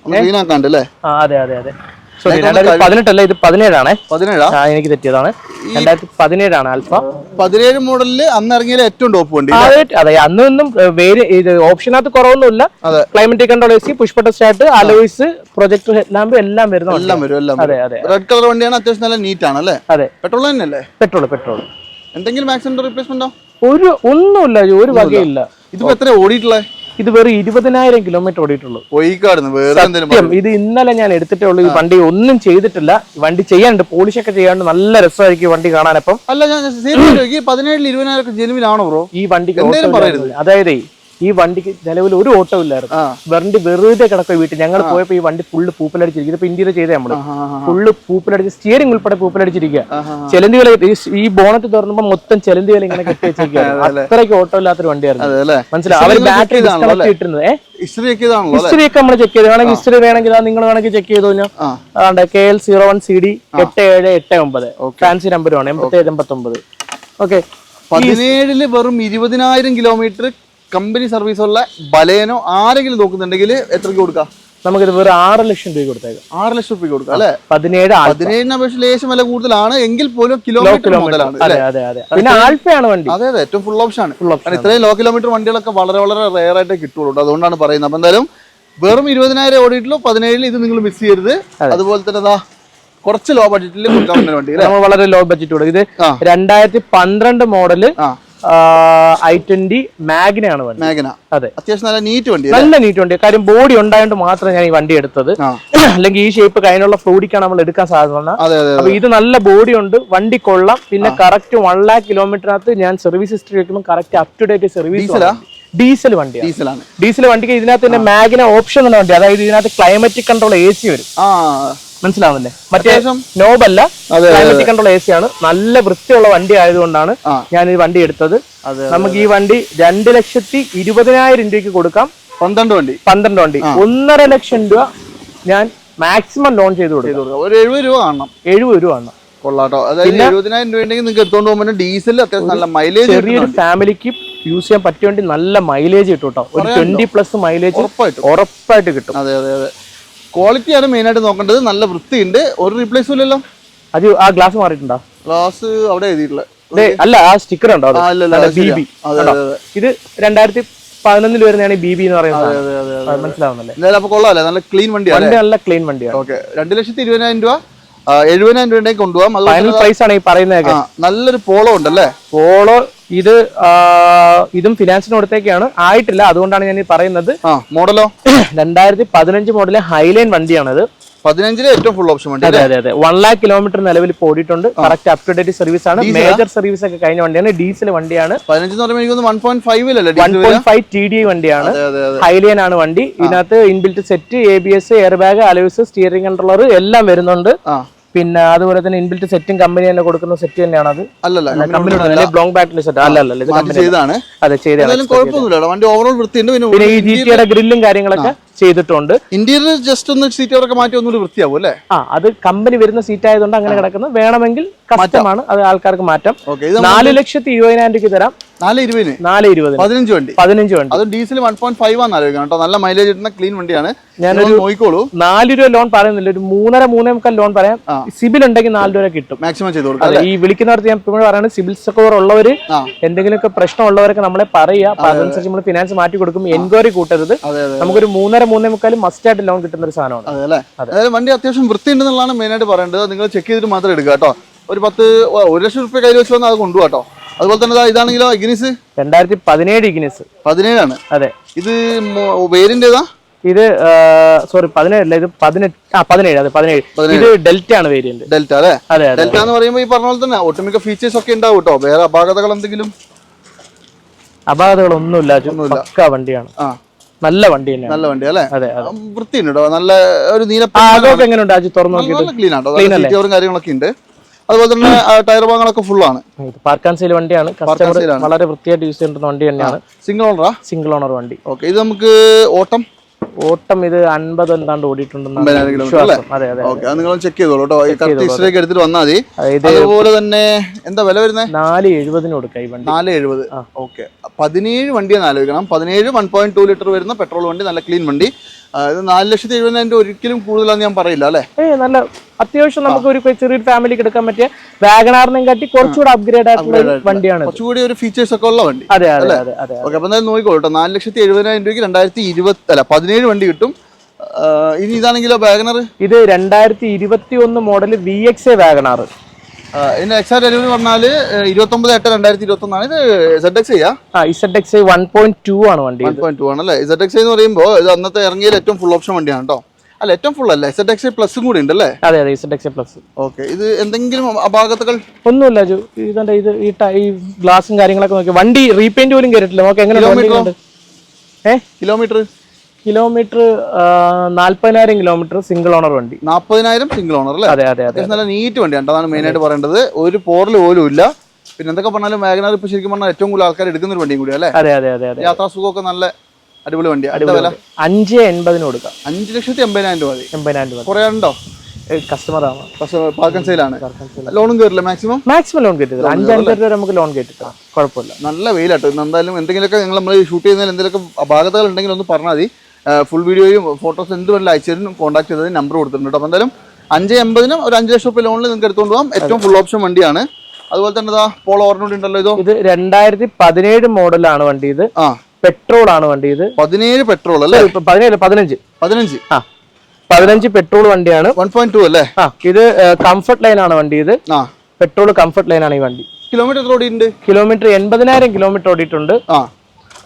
Speaker 2: അതെ അതെ അതെ. സോറി രണ്ടായിരത്തി പതിനെട്ടല്ല ഇത് പതിനേഴാണേ.
Speaker 1: പതിനേഴാ?
Speaker 2: എനിക്ക് തെറ്റിയതാണ്. രണ്ടായിരത്തി പതിനേഴാണ് അൽഫ
Speaker 1: പതിനേഴ് മോഡലിൽ അന്ന് ഇറങ്ങിയ ഏറ്റവും ടോപ്പ് വണ്ടി
Speaker 2: അതെ അന്ന് ഒന്നും വേര് ഇത് ഓപ്ഷനകത്ത് കുറവൊന്നുമില്ല. Climatic control A C push button start alloys projector headlamp എല്ലാം വരുന്ന
Speaker 1: എല്ലാം വരും എല്ലാം
Speaker 2: അതെ അതെ
Speaker 1: റെഡ് കളർ വണ്ടിയാണ് അത്യാവശ്യം നല്ല നീറ്റ് ആണ് അല്ലേ?
Speaker 2: അതെ.
Speaker 1: പെട്രോൾ തന്നെയല്ലേ?
Speaker 2: പെട്രോൾ പെട്രോൾ
Speaker 1: എന്തെങ്കിലും ആക്സിഡന്റ് റീപ്ലേസ്മെന്റോ
Speaker 2: ഒരു ഒന്നുമില്ല ഒരു വകയില്ല.
Speaker 1: ഇതിപ്പോ എത്ര ഓടിയിട്ടുള്ളത്
Speaker 2: ഇത് വെറും ഇരുപതിനായിരം കിലോമീറ്റർ ഓടിയിട്ടുള്ളൂ. സത്യം. ഇത് ഇന്നലെ ഞാൻ എടുത്തിട്ടേ ഉള്ളൂ. ഈ വണ്ടി ഒന്നും ചെയ്തിട്ടില്ല. വണ്ടി ചെയ്യാണ്ട് പോളിഷ് ഒക്കെ ചെയ്യാണ്ട് നല്ല രസമായിരിക്കും വണ്ടി കാണാനപ്പം.
Speaker 1: അല്ല ഞാൻ പതിനേഴിൽ ഇരുപതിനായിരം ജെനുവിനാണോ ബ്രോ
Speaker 2: ഈ വണ്ടിക്ക്. അതായത് ഈ വണ്ടിക്ക് നിലവിൽ ഒരു ഓട്ടോ ഇല്ലായിരുന്നു. വണ്ടി വെറുതെ കിടക്കുക വീട്ടിൽ. ഞങ്ങൾ പോയപ്പോ ഈ വണ്ടി ഫുള്ള് പൂപ്പലടിച്ചിരിക്കും ഇപ്പൊ ഇന്ത്യയിൽ ചെയ്തേ നമ്മൾ. ഫുള്ള് പൂപ്പലടിച്ച് സ്റ്റിയറിംഗ് ഉൾപ്പെടെ പൂപ്പലടിച്ചിരിക്കുക ചെലന്തി വില ഈ ബോണറ്റ് തുറന്നപ്പോ മൊത്തം ചെലന്തി വില ഇങ്ങനെ കെട്ടി *laughs* വെച്ചിരിക്കുകയാണ് അത്രയ്ക്ക് ഓട്ടോ ഇല്ലാത്തൊരു വണ്ടിയായിരുന്നു. മനസ്സിലായി? അവർ ബാറ്ററി ഇട്ടിരുന്നത്
Speaker 1: ഹിസ്റ്ററി ഒക്കെ
Speaker 2: നമ്മൾ ചെക്ക് ചെയ്ത്. വേണമെങ്കിൽ ഹിസ്റ്ററി വേണമെങ്കിൽ നിങ്ങൾ വേണമെങ്കിൽ ചെക്ക് ചെയ്ത് കഴിഞ്ഞാൽ K L zero one C D എട്ട് ഏഴ് എട്ട് ഒമ്പത്. ഫാൻസി നമ്പറുമാണ് എൺപത്തി ഏഴ് എൺപത്തി ഒമ്പത് ഓക്കെ.
Speaker 1: പതിനേഴിൽ വെറും ഇരുപതിനായിരം കിലോമീറ്റർ കമ്പനി സർവീസുള്ള ബലേനോ ആരെങ്കിലും നോക്കുന്നുണ്ടെങ്കിൽ എത്രയ്ക്ക് കൊടുക്കാം?
Speaker 2: നമുക്കിത് വെറും ആറ് ലക്ഷം രൂപ കൊടുത്തേക്കാം.
Speaker 1: ആറ് ലക്ഷം രൂപ കൊടുക്കാം അല്ലെ?
Speaker 2: പതിനേഴ്
Speaker 1: പതിനേഴിന് അപേക്ഷ ലേശം വില കൂടുതലാണ്. എങ്കിൽ പോലും കിലോമീറ്റർ മുതലാണ്
Speaker 2: അതെ അതെ അതെ. പിന്നെ ആൽഫയാണ് വണ്ടി.
Speaker 1: അതെ അതെ ഏറ്റവും ഫുൾ ഓപ്ഷൻ ആണ്.
Speaker 2: Full option
Speaker 1: ഇത്രയും ലോ കിലോമീറ്റർ വണ്ടികളൊക്കെ വളരെ വളരെ റെയർ ആയിട്ട് കിട്ടുള്ളൂ അതുകൊണ്ടാണ് പറയുന്നത്. അപ്പൊ എന്തായാലും വെറും ഇരുപതിനായിരം ഓടിയിട്ടുള്ളൂ. പതിനേഴിൽ ഇത് നിങ്ങൾ മിസ് ചെയ്യരുത്. അതുപോലെ തന്നെ അതാ കുറച്ച് ലോ ബഡ്ജറ്റിൽ കൊടുക്കാൻ വണ്ടി
Speaker 2: നമ്മൾ വളരെ ലോ ബഡ്ജറ്റ് ഇത് രണ്ടായിരത്തി പന്ത്രണ്ട്
Speaker 1: മോഡൽ
Speaker 2: ഐ ട്വന്റി മാഗ്നയാണ് വണ്ടി.
Speaker 1: മാഗ്ന.
Speaker 2: അതെ.
Speaker 1: അത്യാവശ്യം നല്ല നീറ്റ് വണ്ടി
Speaker 2: നല്ല നീറ്റ് വണ്ടി. കാര്യം ബോഡി ഉണ്ടായതുകൊണ്ട് മാത്രം ഞാൻ ഈ വണ്ടി എടുത്തത്. അല്ലെങ്കിൽ ഈ ഷേപ്പ് കഴിഞ്ഞുള്ള ഫ്ലൂഡിക്കാണ് നമ്മൾ എടുക്കാൻ സാധ്യത അപ്പൊ ഇത് നല്ല ബോഡി ഉണ്ട്. വണ്ടി കൊള്ളാം. പിന്നെ കറക്റ്റ് വൺ ലാക്ക് കിലോമീറ്ററിനകത്ത് ഞാൻ സർവീസ് ഹിസ്റ്ററി വെക്കുമ്പോൾ correct up to date service diesel വണ്ടി
Speaker 1: ഡീസലാണ്
Speaker 2: ഡീസൽ വണ്ടിക്ക് ഇതിനകത്ത് തന്നെ മാഗിന ഓപ്ഷൻ എന്ന വണ്ടി. അതായത് ഇതിനകത്ത് ക്ലൈമറ്റിക് കൺട്രോൾ എ സി വരും. മനസ്സിലാവുന്നില്ലേ? മറ്റേ നോബല്ല ക്ലൈമറ്റിക് കൺട്രോൾ എ സി ആണ്. നല്ല വൃത്തിയുള്ള വണ്ടി ആയതുകൊണ്ടാണ് ഞാൻ ഈ വണ്ടി എടുത്തത്. നമുക്ക് ഈ വണ്ടി രണ്ട് ലക്ഷത്തി ഇരുപതിനായിരം രൂപയ്ക്ക് കൊടുക്കാം.
Speaker 1: പന്ത്രണ്ട് വണ്ടി.
Speaker 2: പന്ത്രണ്ട് വണ്ടി. ഒന്നര ലക്ഷം രൂപ ഞാൻ മാക്സിമം ലോൺ ചെയ്ത് കൊടുക്കും.
Speaker 1: ഒരു എഴുപത് രൂപ കാണണം.
Speaker 2: എഴുപത് രൂപ ആണ്
Speaker 1: കൊള്ളാട്ടോ. അതായത് എഴുപതിനായിരം രൂപ ഉണ്ടെങ്കിൽ നിങ്ങൾക്ക് എടുത്തോണ്ട് പോകുമ്പോൾ ഡീസൽ അത്യാവശ്യം നല്ല മൈലേജ്
Speaker 2: ചെറിയൊരു ഫാമിലിക്ക് യൂസ് ചെയ്യാൻ പറ്റിയ വണ്ടി നല്ല മൈലേജ് കിട്ടും കേട്ടോ ഒരു ട്വന്റി പ്ലസ് മൈലേജ്
Speaker 1: ഉറപ്പായിട്ടും.
Speaker 2: ഉറപ്പായിട്ട് കിട്ടും.
Speaker 1: അതെ അതെ അതെ. ക്വാളിറ്റിയാണ് മെയിൻ ആയിട്ട് നോക്കേണ്ടത്. നല്ല വൃത്തിയുണ്ട്. ഒരു റീപ്ലേസും ഇല്ലല്ലോ.
Speaker 2: അത് ആ ഗ്ലാസ് മാറിയിട്ടുണ്ടോ?
Speaker 1: ഗ്ലാസ് അവിടെ എഴുതിയിട്ടുള്ളത്
Speaker 2: അല്ല ആ സ്റ്റിക്കർ ഉണ്ടോ അതെ. ഇത് രണ്ടായിരത്തി പതിനൊന്നിൽ വരുന്നതാണ് ബി ബി എന്ന് പറയുന്നത് മനസ്സിലാവുന്നല്ലേ
Speaker 1: കൊള്ളാല്ലേ നല്ല ക്ലീൻ വണ്ടിയാണ്
Speaker 2: വണ്ടി നല്ല ക്ലീൻ വണ്ടിയാണ്
Speaker 1: ഓക്കെ രണ്ട് ലക്ഷത്തി ഇരുപതിനായിരം രൂപ. എഴുപതിനായിരം രൂപയുടെ കൊണ്ടുപോകാം
Speaker 2: ഫൈനൽ പ്രൈസ് ആണ് ഈ
Speaker 1: പറയുന്ന നല്ലൊരു പോളോ ഉണ്ടല്ലേ?
Speaker 2: പോളോ ഇത് ഇതും ഫിനാൻസിന് കൊടുത്തേക്കാണ് ആയിട്ടില്ല അതുകൊണ്ടാണ് ഞാൻ ഈ പറയുന്നത്.
Speaker 1: മോഡലോ *coughs*
Speaker 2: രണ്ടായിരത്തി പതിനഞ്ച് മോഡലെ ഹൈലൈൻ വണ്ടിയാണത്.
Speaker 1: പതിനഞ്ചിലെ ഏറ്റവും ഫുൾ ഓപ്ഷൻ വണ്ടി
Speaker 2: അതെ അതെ അതെ. വൺ ലാക്ക് കിലോമീറ്റർ നിലവിൽ പോയിട്ടുണ്ട് ഓടിയിട്ടുണ്ട്. Correct up to date service ആണ് മേജർ സർവീസ് ഒക്കെ കഴിഞ്ഞ വണ്ടിയാണ്. ഡീസൽ വണ്ടിയാണ്. ടി ഡി വണ്ടിയാണ്. ഹൈലിയൻ ആണ് വണ്ടി. ഇതിനകത്ത് inbuilt set A B S air bag alloys steering controller എല്ലാം വരുന്നുണ്ട്. പിന്നെ അതുപോലെ തന്നെ ഇൻബിൽറ്റ് സെറ്റും കമ്പനി തന്നെ കൊടുക്കുന്ന സെറ്റ് തന്നെയാണ് അത്.
Speaker 1: അല്ലല്ല
Speaker 2: കമ്പനി ബ്ലോങ് ബാറ്ററി സെറ്റ് അല്ല? അല്ല ഇത് കമ്പനി
Speaker 1: ചെയ്താണ്
Speaker 2: അതെ ചെയ്താണ്
Speaker 1: വണ്ടി ഓവറോൾ വൃത്തിയുണ്ട്
Speaker 2: പിന്നെ ഈ ജി ടിയുടെ ഗ്രില്ലും കാര്യങ്ങളൊക്കെ? ചെയ്തിട്ടുണ്ട്.
Speaker 1: ഇന്റീരിയർ ജസ്റ്റ് ഒന്ന് സീറ്റൊക്കെ മാറ്റി ഒന്നുകൂടി വൃത്തിയാവും അല്ലേ?
Speaker 2: ആ അത് കമ്പനി വരുന്ന സീറ്റ് ആയതുകൊണ്ട് അങ്ങനെ കിടക്കുന്നത് വേണമെങ്കിൽ കഷ്ടമാണ് അത് ആൾക്കാർക്ക് മാറ്റാം. നാല് ലക്ഷത്തി ഇരുപതിനായിരം രൂപയ്ക്ക് തരാം.
Speaker 1: നാല് ഇരുപതിന്?
Speaker 2: നാല് ഇരുപതിന്.
Speaker 1: പതിനഞ്ച് വണ്ടി.
Speaker 2: പതിനഞ്ച് വണ്ടി.
Speaker 1: അതും ഡീസൽ വൺ പോയിന്റ് ഫൈവ് ആണ് ആലോചിക്കണം കേട്ടോ. നല്ല മൈലേജ് കിട്ടുന്ന ക്ലീൻ വണ്ടിയാണ്.
Speaker 2: ഞാനൊരു-
Speaker 1: നിങ്ങൾ നോക്കിക്കോളൂ.
Speaker 2: നാല് രൂപ ലോൺ പറയുന്നില്ല. ഒരു മൂന്നര മൂന്നേ മുക്കാൽ ലോൺ പറയാം. സിബിൽ ഉണ്ടെങ്കിൽ നാല് രൂപ കിട്ടും.
Speaker 1: മാക്സിമം ചെയ്ത് കൊടുക്കാം
Speaker 2: അതെ ഈ വിളിക്കുന്നവർക്ക് ഞാൻ ഇപ്പോഴും പറയുന്നത് സിബിൽ സ്കോർ
Speaker 1: ഉള്ളവർ
Speaker 2: എന്തെങ്കിലുമൊക്കെ പ്രശ്നം ഉള്ളവരൊക്കെ നമ്മളെ പറയുക. അതനുസരിച്ച് നമ്മൾ ഫിനാൻസ് മാറ്റി കൊടുക്കും. എൻക്വയറി കൂട്ടരുത്. നമുക്കൊരു മൂന്നര മൂന്നേ മുക്കാലും മസ്റ്റ് ആയിട്ട് ലോൺ കിട്ടുന്ന ഒരു സാധനമാണ്.
Speaker 1: അതെ അതായത് വണ്ടി അത്യാവശ്യം വൃത്തിയുണ്ടെന്നുള്ളതാണ് മെയിൻ ആയിട്ട് പറയേണ്ടത്. നിങ്ങൾ ചെക്ക് ചെയ്തിട്ട് മാത്രം എടുക്കുക കേട്ടോ. ഒരു പത്ത് ഒരു ലക്ഷം റുപ്യ കയ്യിൽ വെച്ച് വന്നാൽ അത് കൊണ്ടുപോകാം കേട്ടോ. അതുപോലെ തന്നെ ഇതാണെങ്കിലോ ഇഗ്നിസ്
Speaker 2: രണ്ടായിരത്തി പതിനേഴ് ഇഗ്നിസ്
Speaker 1: പതിനേഴാണ്.
Speaker 2: അതെ.
Speaker 1: ഇത് വേരിന്റെ ഏതാ
Speaker 2: ഇത് സോറി പതിനേഴല്ല ഇത് പതിനെട്ട് ആ പതിനേഴ് അതെ പതിനേഴ്. ഇത് ഡെൽറ്റ ആണ് വേരിയന്റ്
Speaker 1: ഡെൽറ്റ അല്ലേ?
Speaker 2: അതെ അതെ
Speaker 1: ഡെൽറ്റ എന്ന് പറയുമ്പോൾ ഈ പറഞ്ഞ പോലെ തന്നെ ഒട്ടുമിക്ക ഫീച്ചേഴ്സ് ഒക്കെ ഉണ്ടാവും കേട്ടോ. വേറെ അപാകതകൾ എന്തെങ്കിലും
Speaker 2: അപാകതകളൊന്നുമില്ല ഒന്നുമില്ല. പക്കാ വണ്ടിയാണ്.
Speaker 1: ആ.
Speaker 2: നല്ല വണ്ടി
Speaker 1: നല്ല വണ്ടി അല്ലേ?
Speaker 2: അതെ വൃത്തി
Speaker 1: ഉം, വൃത്തിയുണ്ട് നല്ല ഒരു നീല
Speaker 2: എങ്ങനെയുണ്ട്? തുറന്നു
Speaker 1: ക്ലീൻ ആണോ സീറ്റോറും കാര്യങ്ങളൊക്കെ ഉണ്ട്. അതുപോലെ തന്നെ ടയർ ഭാഗങ്ങളൊക്കെ ഫുൾ ആണ്.
Speaker 2: പാർക്ക് ആൻഡ് സെയിൽ വണ്ടിയാണ്. കസ്റ്റമർ വളരെ വൃത്തിയായിട്ട് യൂസ് ചെയ്യേണ്ട വണ്ടി തന്നെയാണ്.
Speaker 1: സിംഗിൾ ഓണറാ
Speaker 2: സിംഗിൾ ഓണർ വണ്ടി.
Speaker 1: ഓക്കെ ഇത് നമുക്ക് ഓട്ടം?
Speaker 2: ഓട്ടം ഇത് അൻപത് എന്താണ്ട് അത്
Speaker 1: ചെക്ക് ചെയ്തോളൂ എടുത്തിട്ട് വന്നാൽ മതി. അതുപോലെ തന്നെ എന്താ വില വരുന്നത്?
Speaker 2: നാല് എഴുപതിന് കൊടുക്കാം ഈ വണ്ടി.
Speaker 1: നാല് എഴുപത്. ഓക്കെ. പതിനേഴ് വണ്ടിയാണ് ആലോചിക്കണം. പതിനേഴ് വൺ പോയിന്റ് ടു ലിറ്റർ വരുന്ന പെട്രോൾ വണ്ടി നല്ല ക്ലീൻ വണ്ടി. ഇത് നാല് ലക്ഷത്തി എഴുപതിനായിരം രൂപ ഒരിക്കലും കൂടുതലാന്ന് ഞാൻ പറയില്ല അല്ലേ?
Speaker 2: ഏ നല്ല അത്യാവശ്യം നമുക്ക് ഒരു ചെറിയൊരു ഫാമിലിക്ക് എടുക്കാൻ പറ്റിയ വാഗണാറിനെ കാട്ടി കുറച്ചുകൂടെ അപ്ഗ്രേഡ് ആയിട്ടുള്ള ഒരു വണ്ടിയാണ്
Speaker 1: കുറച്ചുകൂടി ഒരു ഫീച്ചേഴ്സ് ഒക്കെ ഉള്ള വണ്ടി
Speaker 2: അതെ അതെ അതെ അതെ
Speaker 1: ഓക്കെ അപ്പൊ എന്തായാലും നോക്കിക്കോളൂ നാല് ലക്ഷത്തി എഴുപതിനായിരം രൂപയ്ക്ക് രണ്ടായിരത്തി ഇരുപത്തി അല്ല പതിനേഴ് വണ്ടി കിട്ടും. ആ, ഇനി ഇതാണെങ്കിലോ വാഗണർ
Speaker 2: ഇത് രണ്ടായിരത്തി ഇരുപത്തി ഒന്ന് model V X A WagonR
Speaker 1: ഇതിന്റെ എക്സാക്ട് ഡെലിവറി പറഞ്ഞാൽ ഇരുപത്തൊമ്പത് എട്ട് രണ്ടായിരത്തി ഇരുപത്തി ഒന്നാണ് ഇത് സെഡ് എക്സ് ചെയ്യാ
Speaker 2: വൺ പോയിന്റ് ടു ആണ് വണ്ടി
Speaker 1: വൺ പോയിന്റ് ടു ആണ് അല്ലേ? സെഡ് എക്സ് എന്ന് പറയുമ്പോൾ ഇത് അന്നത്തെ ഇറങ്ങിയ ഏറ്റവും ഫുൾ ഓപ്ഷൻ വണ്ടിയാണ് കേട്ടോ. അല്ല ഏറ്റവും ഫുൾ അല്ല? സെഡ് എക്സ് പ്ലസും കൂടി ഉണ്ട് അല്ലേ?
Speaker 2: അതെ അതെ സെഡ് എക്സ് പ്ലസ്
Speaker 1: ഓക്കെ ഇത് എന്തെങ്കിലും അപാകത്തുകൾ
Speaker 2: ഒന്നുമില്ല ജു ഇത് ഈ ഈ ഗ്ലാസും കാര്യങ്ങളൊക്കെ നോക്കി. വണ്ടി റീപെയിന്റ് പോലും കയറിയിട്ടില്ല നോക്കി എങ്ങനെ കിലോമീറ്റർ ഏഹ്
Speaker 1: കിലോമീറ്റർ
Speaker 2: കിലോമീറ്റർ നാല്പതിനായിരം കിലോമീറ്റർ സിംഗിൾ ഓണർ വണ്ടി.
Speaker 1: നാൽപ്പതിനായിരം സിംഗിൾ ഓണർ അല്ലേ?
Speaker 2: അതെ അതെ അതെ
Speaker 1: നല്ല നീറ്റ് വണ്ടി. അതാണ് മെയിൻ ആയിട്ട് പറയേണ്ടത്. ഒരു പോറൽ പോലും ഇല്ല. പിന്നെ എന്തൊക്കെ പറഞ്ഞാലും വാഗനാർ ഇപ്പൊ ശരിക്കും പറഞ്ഞാൽ ഏറ്റവും കൂടുതൽ ആൾക്കാർ എടുക്കുന്ന ഒരു വണ്ടിയും കൂടി അല്ലേ?
Speaker 2: അതെ അതെ അതെ
Speaker 1: യാത്രാ സുഖമൊക്കെ നല്ല അടിപൊളി വണ്ടി അടിപൊളി വില?
Speaker 2: അഞ്ച് എൺപതിന് കൊടുക്കാം.
Speaker 1: അഞ്ച് ലക്ഷത്തി എൺപതിനായിരം രൂപ മതി.
Speaker 2: എൺപതിനായിരം രൂപ.
Speaker 1: കുറേ ഉണ്ടോ?
Speaker 2: കസ്റ്റമർ
Speaker 1: പാർക്കൻ സെയിലാണ് ലോണും കയറില്ല മാക്സിമം
Speaker 2: മാക്സിമം ലോൺ അഞ്ചര രൂപ നമുക്ക് ലോൺ കുഴപ്പമില്ല.
Speaker 1: നല്ല വെയിലാട്ടോ. എന്തായാലും എന്തെങ്കിലുമൊക്കെ നിങ്ങൾ നമ്മൾ ഷൂട്ട് ചെയ്യുന്നതിൽ എന്തെങ്കിലും അപാകതകൾ ഉണ്ടെങ്കിൽ ഒന്ന് പറഞ്ഞാൽ മതി. ഫുൾ വീഡിയോയും ഫോട്ടോസ് എന്ത് വേണമെങ്കിലും അയച്ചതിനും കോൺടാക്ട് ചെയ്തതിന് നമ്പർ കൊടുത്തിട്ടുണ്ട് കേട്ടോ. അപ്പോൾ എന്തായാലും അഞ്ച് എൺപതിനും ഒരു അഞ്ച് ലക്ഷം റുപ്യ ലോണിൽ നിങ്ങൾക്ക് എടുത്തുകൊണ്ട് പോകാം. ഏറ്റവും ഫുൾ ഓപ്ഷൻ വണ്ടിയാണ്. അതുപോലെ തന്നെ പോളോ ഓർണോട് ഉണ്ടല്ലോ ഇതോ?
Speaker 2: ഇത് രണ്ടായിരത്തി പതിനേഴ് മോഡലാണ് വണ്ടി ഇത്.
Speaker 1: ആ.
Speaker 2: പെട്രോൾ ആണ് വണ്ടി ഇത്.
Speaker 1: പതിനേഴ് പെട്രോൾ അല്ലേ?
Speaker 2: പതിനേഴ് പതിനഞ്ച്.
Speaker 1: പതിനഞ്ച്.
Speaker 2: ആ. പതിനഞ്ച് പെട്രോൾ വണ്ടിയാണ്.
Speaker 1: വൺ പോയിന്റ് ടു അല്ലേ?
Speaker 2: ആ ഇത് കംഫർട്ട് ലൈൻ ആണ് വണ്ടി ഇത്.
Speaker 1: ആ.
Speaker 2: പെട്രോൾ കംഫർട്ട് ലൈൻ ആണ് ഈ വണ്ടി.
Speaker 1: കിലോമീറ്റർ ഓടിയിട്ടുണ്ട്?
Speaker 2: കിലോമീറ്റർ എൺപതിനായിരം കിലോമീറ്റർ ഓടിയിട്ടുണ്ട്.
Speaker 1: ആ.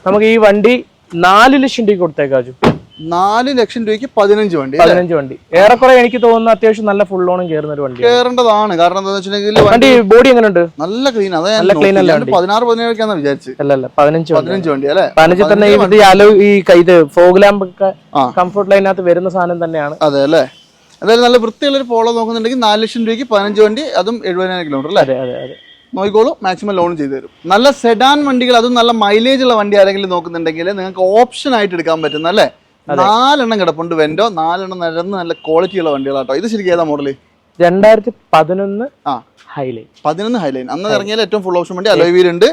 Speaker 2: നമുക്ക് ഈ വണ്ടി നാല് ലക്ഷം രൂപ കൊടുത്തേക്കാച്ചു
Speaker 1: നാല് ലക്ഷം രൂപയ്ക്ക് പതിനഞ്ച് വണ്ടി?
Speaker 2: പതിനഞ്ച് വണ്ടി. ഏറെക്കുറെ എനിക്ക് തോന്നുന്നു അത്യാവശ്യം നല്ല ഫുൾ ഓണും കയറുന്ന ഒരു വണ്ടി
Speaker 1: കേറേണ്ടതാണ് കാരണം എന്താണെന്ന് വെച്ചിട്ടുണ്ടെങ്കിൽ
Speaker 2: വണ്ടി ബോഡി എങ്ങനെ ഉണ്ട്
Speaker 1: നല്ല ക്ലീൻ അതെ
Speaker 2: നല്ല
Speaker 1: ക്ലീൻ
Speaker 2: അല്ല
Speaker 1: പതിനാറ് പതിനേഴൊക്കെയാണ് വിചാരിച്ചു.
Speaker 2: അല്ല അല്ല പതിനഞ്ച്
Speaker 1: പതിനഞ്ച് വണ്ടി അല്ലെ?
Speaker 2: പതിനഞ്ചിൽ തന്നെ ഈ അലോ ഈ ഇത് ഫോഗ് ലാമ്പ് ഒക്കെ. കംഫർട്ട് ലൈനകത്ത് വരുന്ന സാധനം തന്നെയാണ്.
Speaker 1: അതെ അല്ലേ? എന്തായാലും നല്ല വൃത്തിയുള്ള ഒരു പോളോ നോക്കുന്നുണ്ടെങ്കിൽ നാല് ലക്ഷം രൂപയ്ക്ക് പതിനഞ്ച് വണ്ടി അതും എഴുപതിനായിരം കിലോമീറ്റർ അല്ലേ?
Speaker 2: അതെ അതെ അതെ.
Speaker 1: നോക്കിക്കോളൂ മാക്സിമം ലോൺ ചെയ്തു തരും. നല്ല സെഡാൻ വണ്ടികൾ അതും നല്ല മൈലേജ് ഉള്ള വണ്ടി ആരെങ്കിലും നോക്കുന്നുണ്ടെങ്കിൽ നിങ്ങൾക്ക് ഓപ്ഷൻ ആയിട്ട് എടുക്കാൻ പറ്റുന്ന അല്ലേ? നാലെണ്ണം കിടപ്പുണ്ട് വെൻഡോ നാലെണ്ണം നിരന്ന് നല്ല ക്വാളിറ്റി ഉള്ള വണ്ടികളാട്ടോ. ഇത് ശരിക്കും ഏതാ മോഡൽ
Speaker 2: രണ്ടായിരത്തി പതിനൊന്ന്
Speaker 1: ആ.
Speaker 2: ഹൈലൈൻ
Speaker 1: പതിനൊന്ന് ഹൈലൈൻ അന്ന് ഇറങ്ങിയാൽ ഏറ്റവും ഫുൾ ഓപ്ഷൻ വണ്ടി അലോയ് വീലുണ്ട്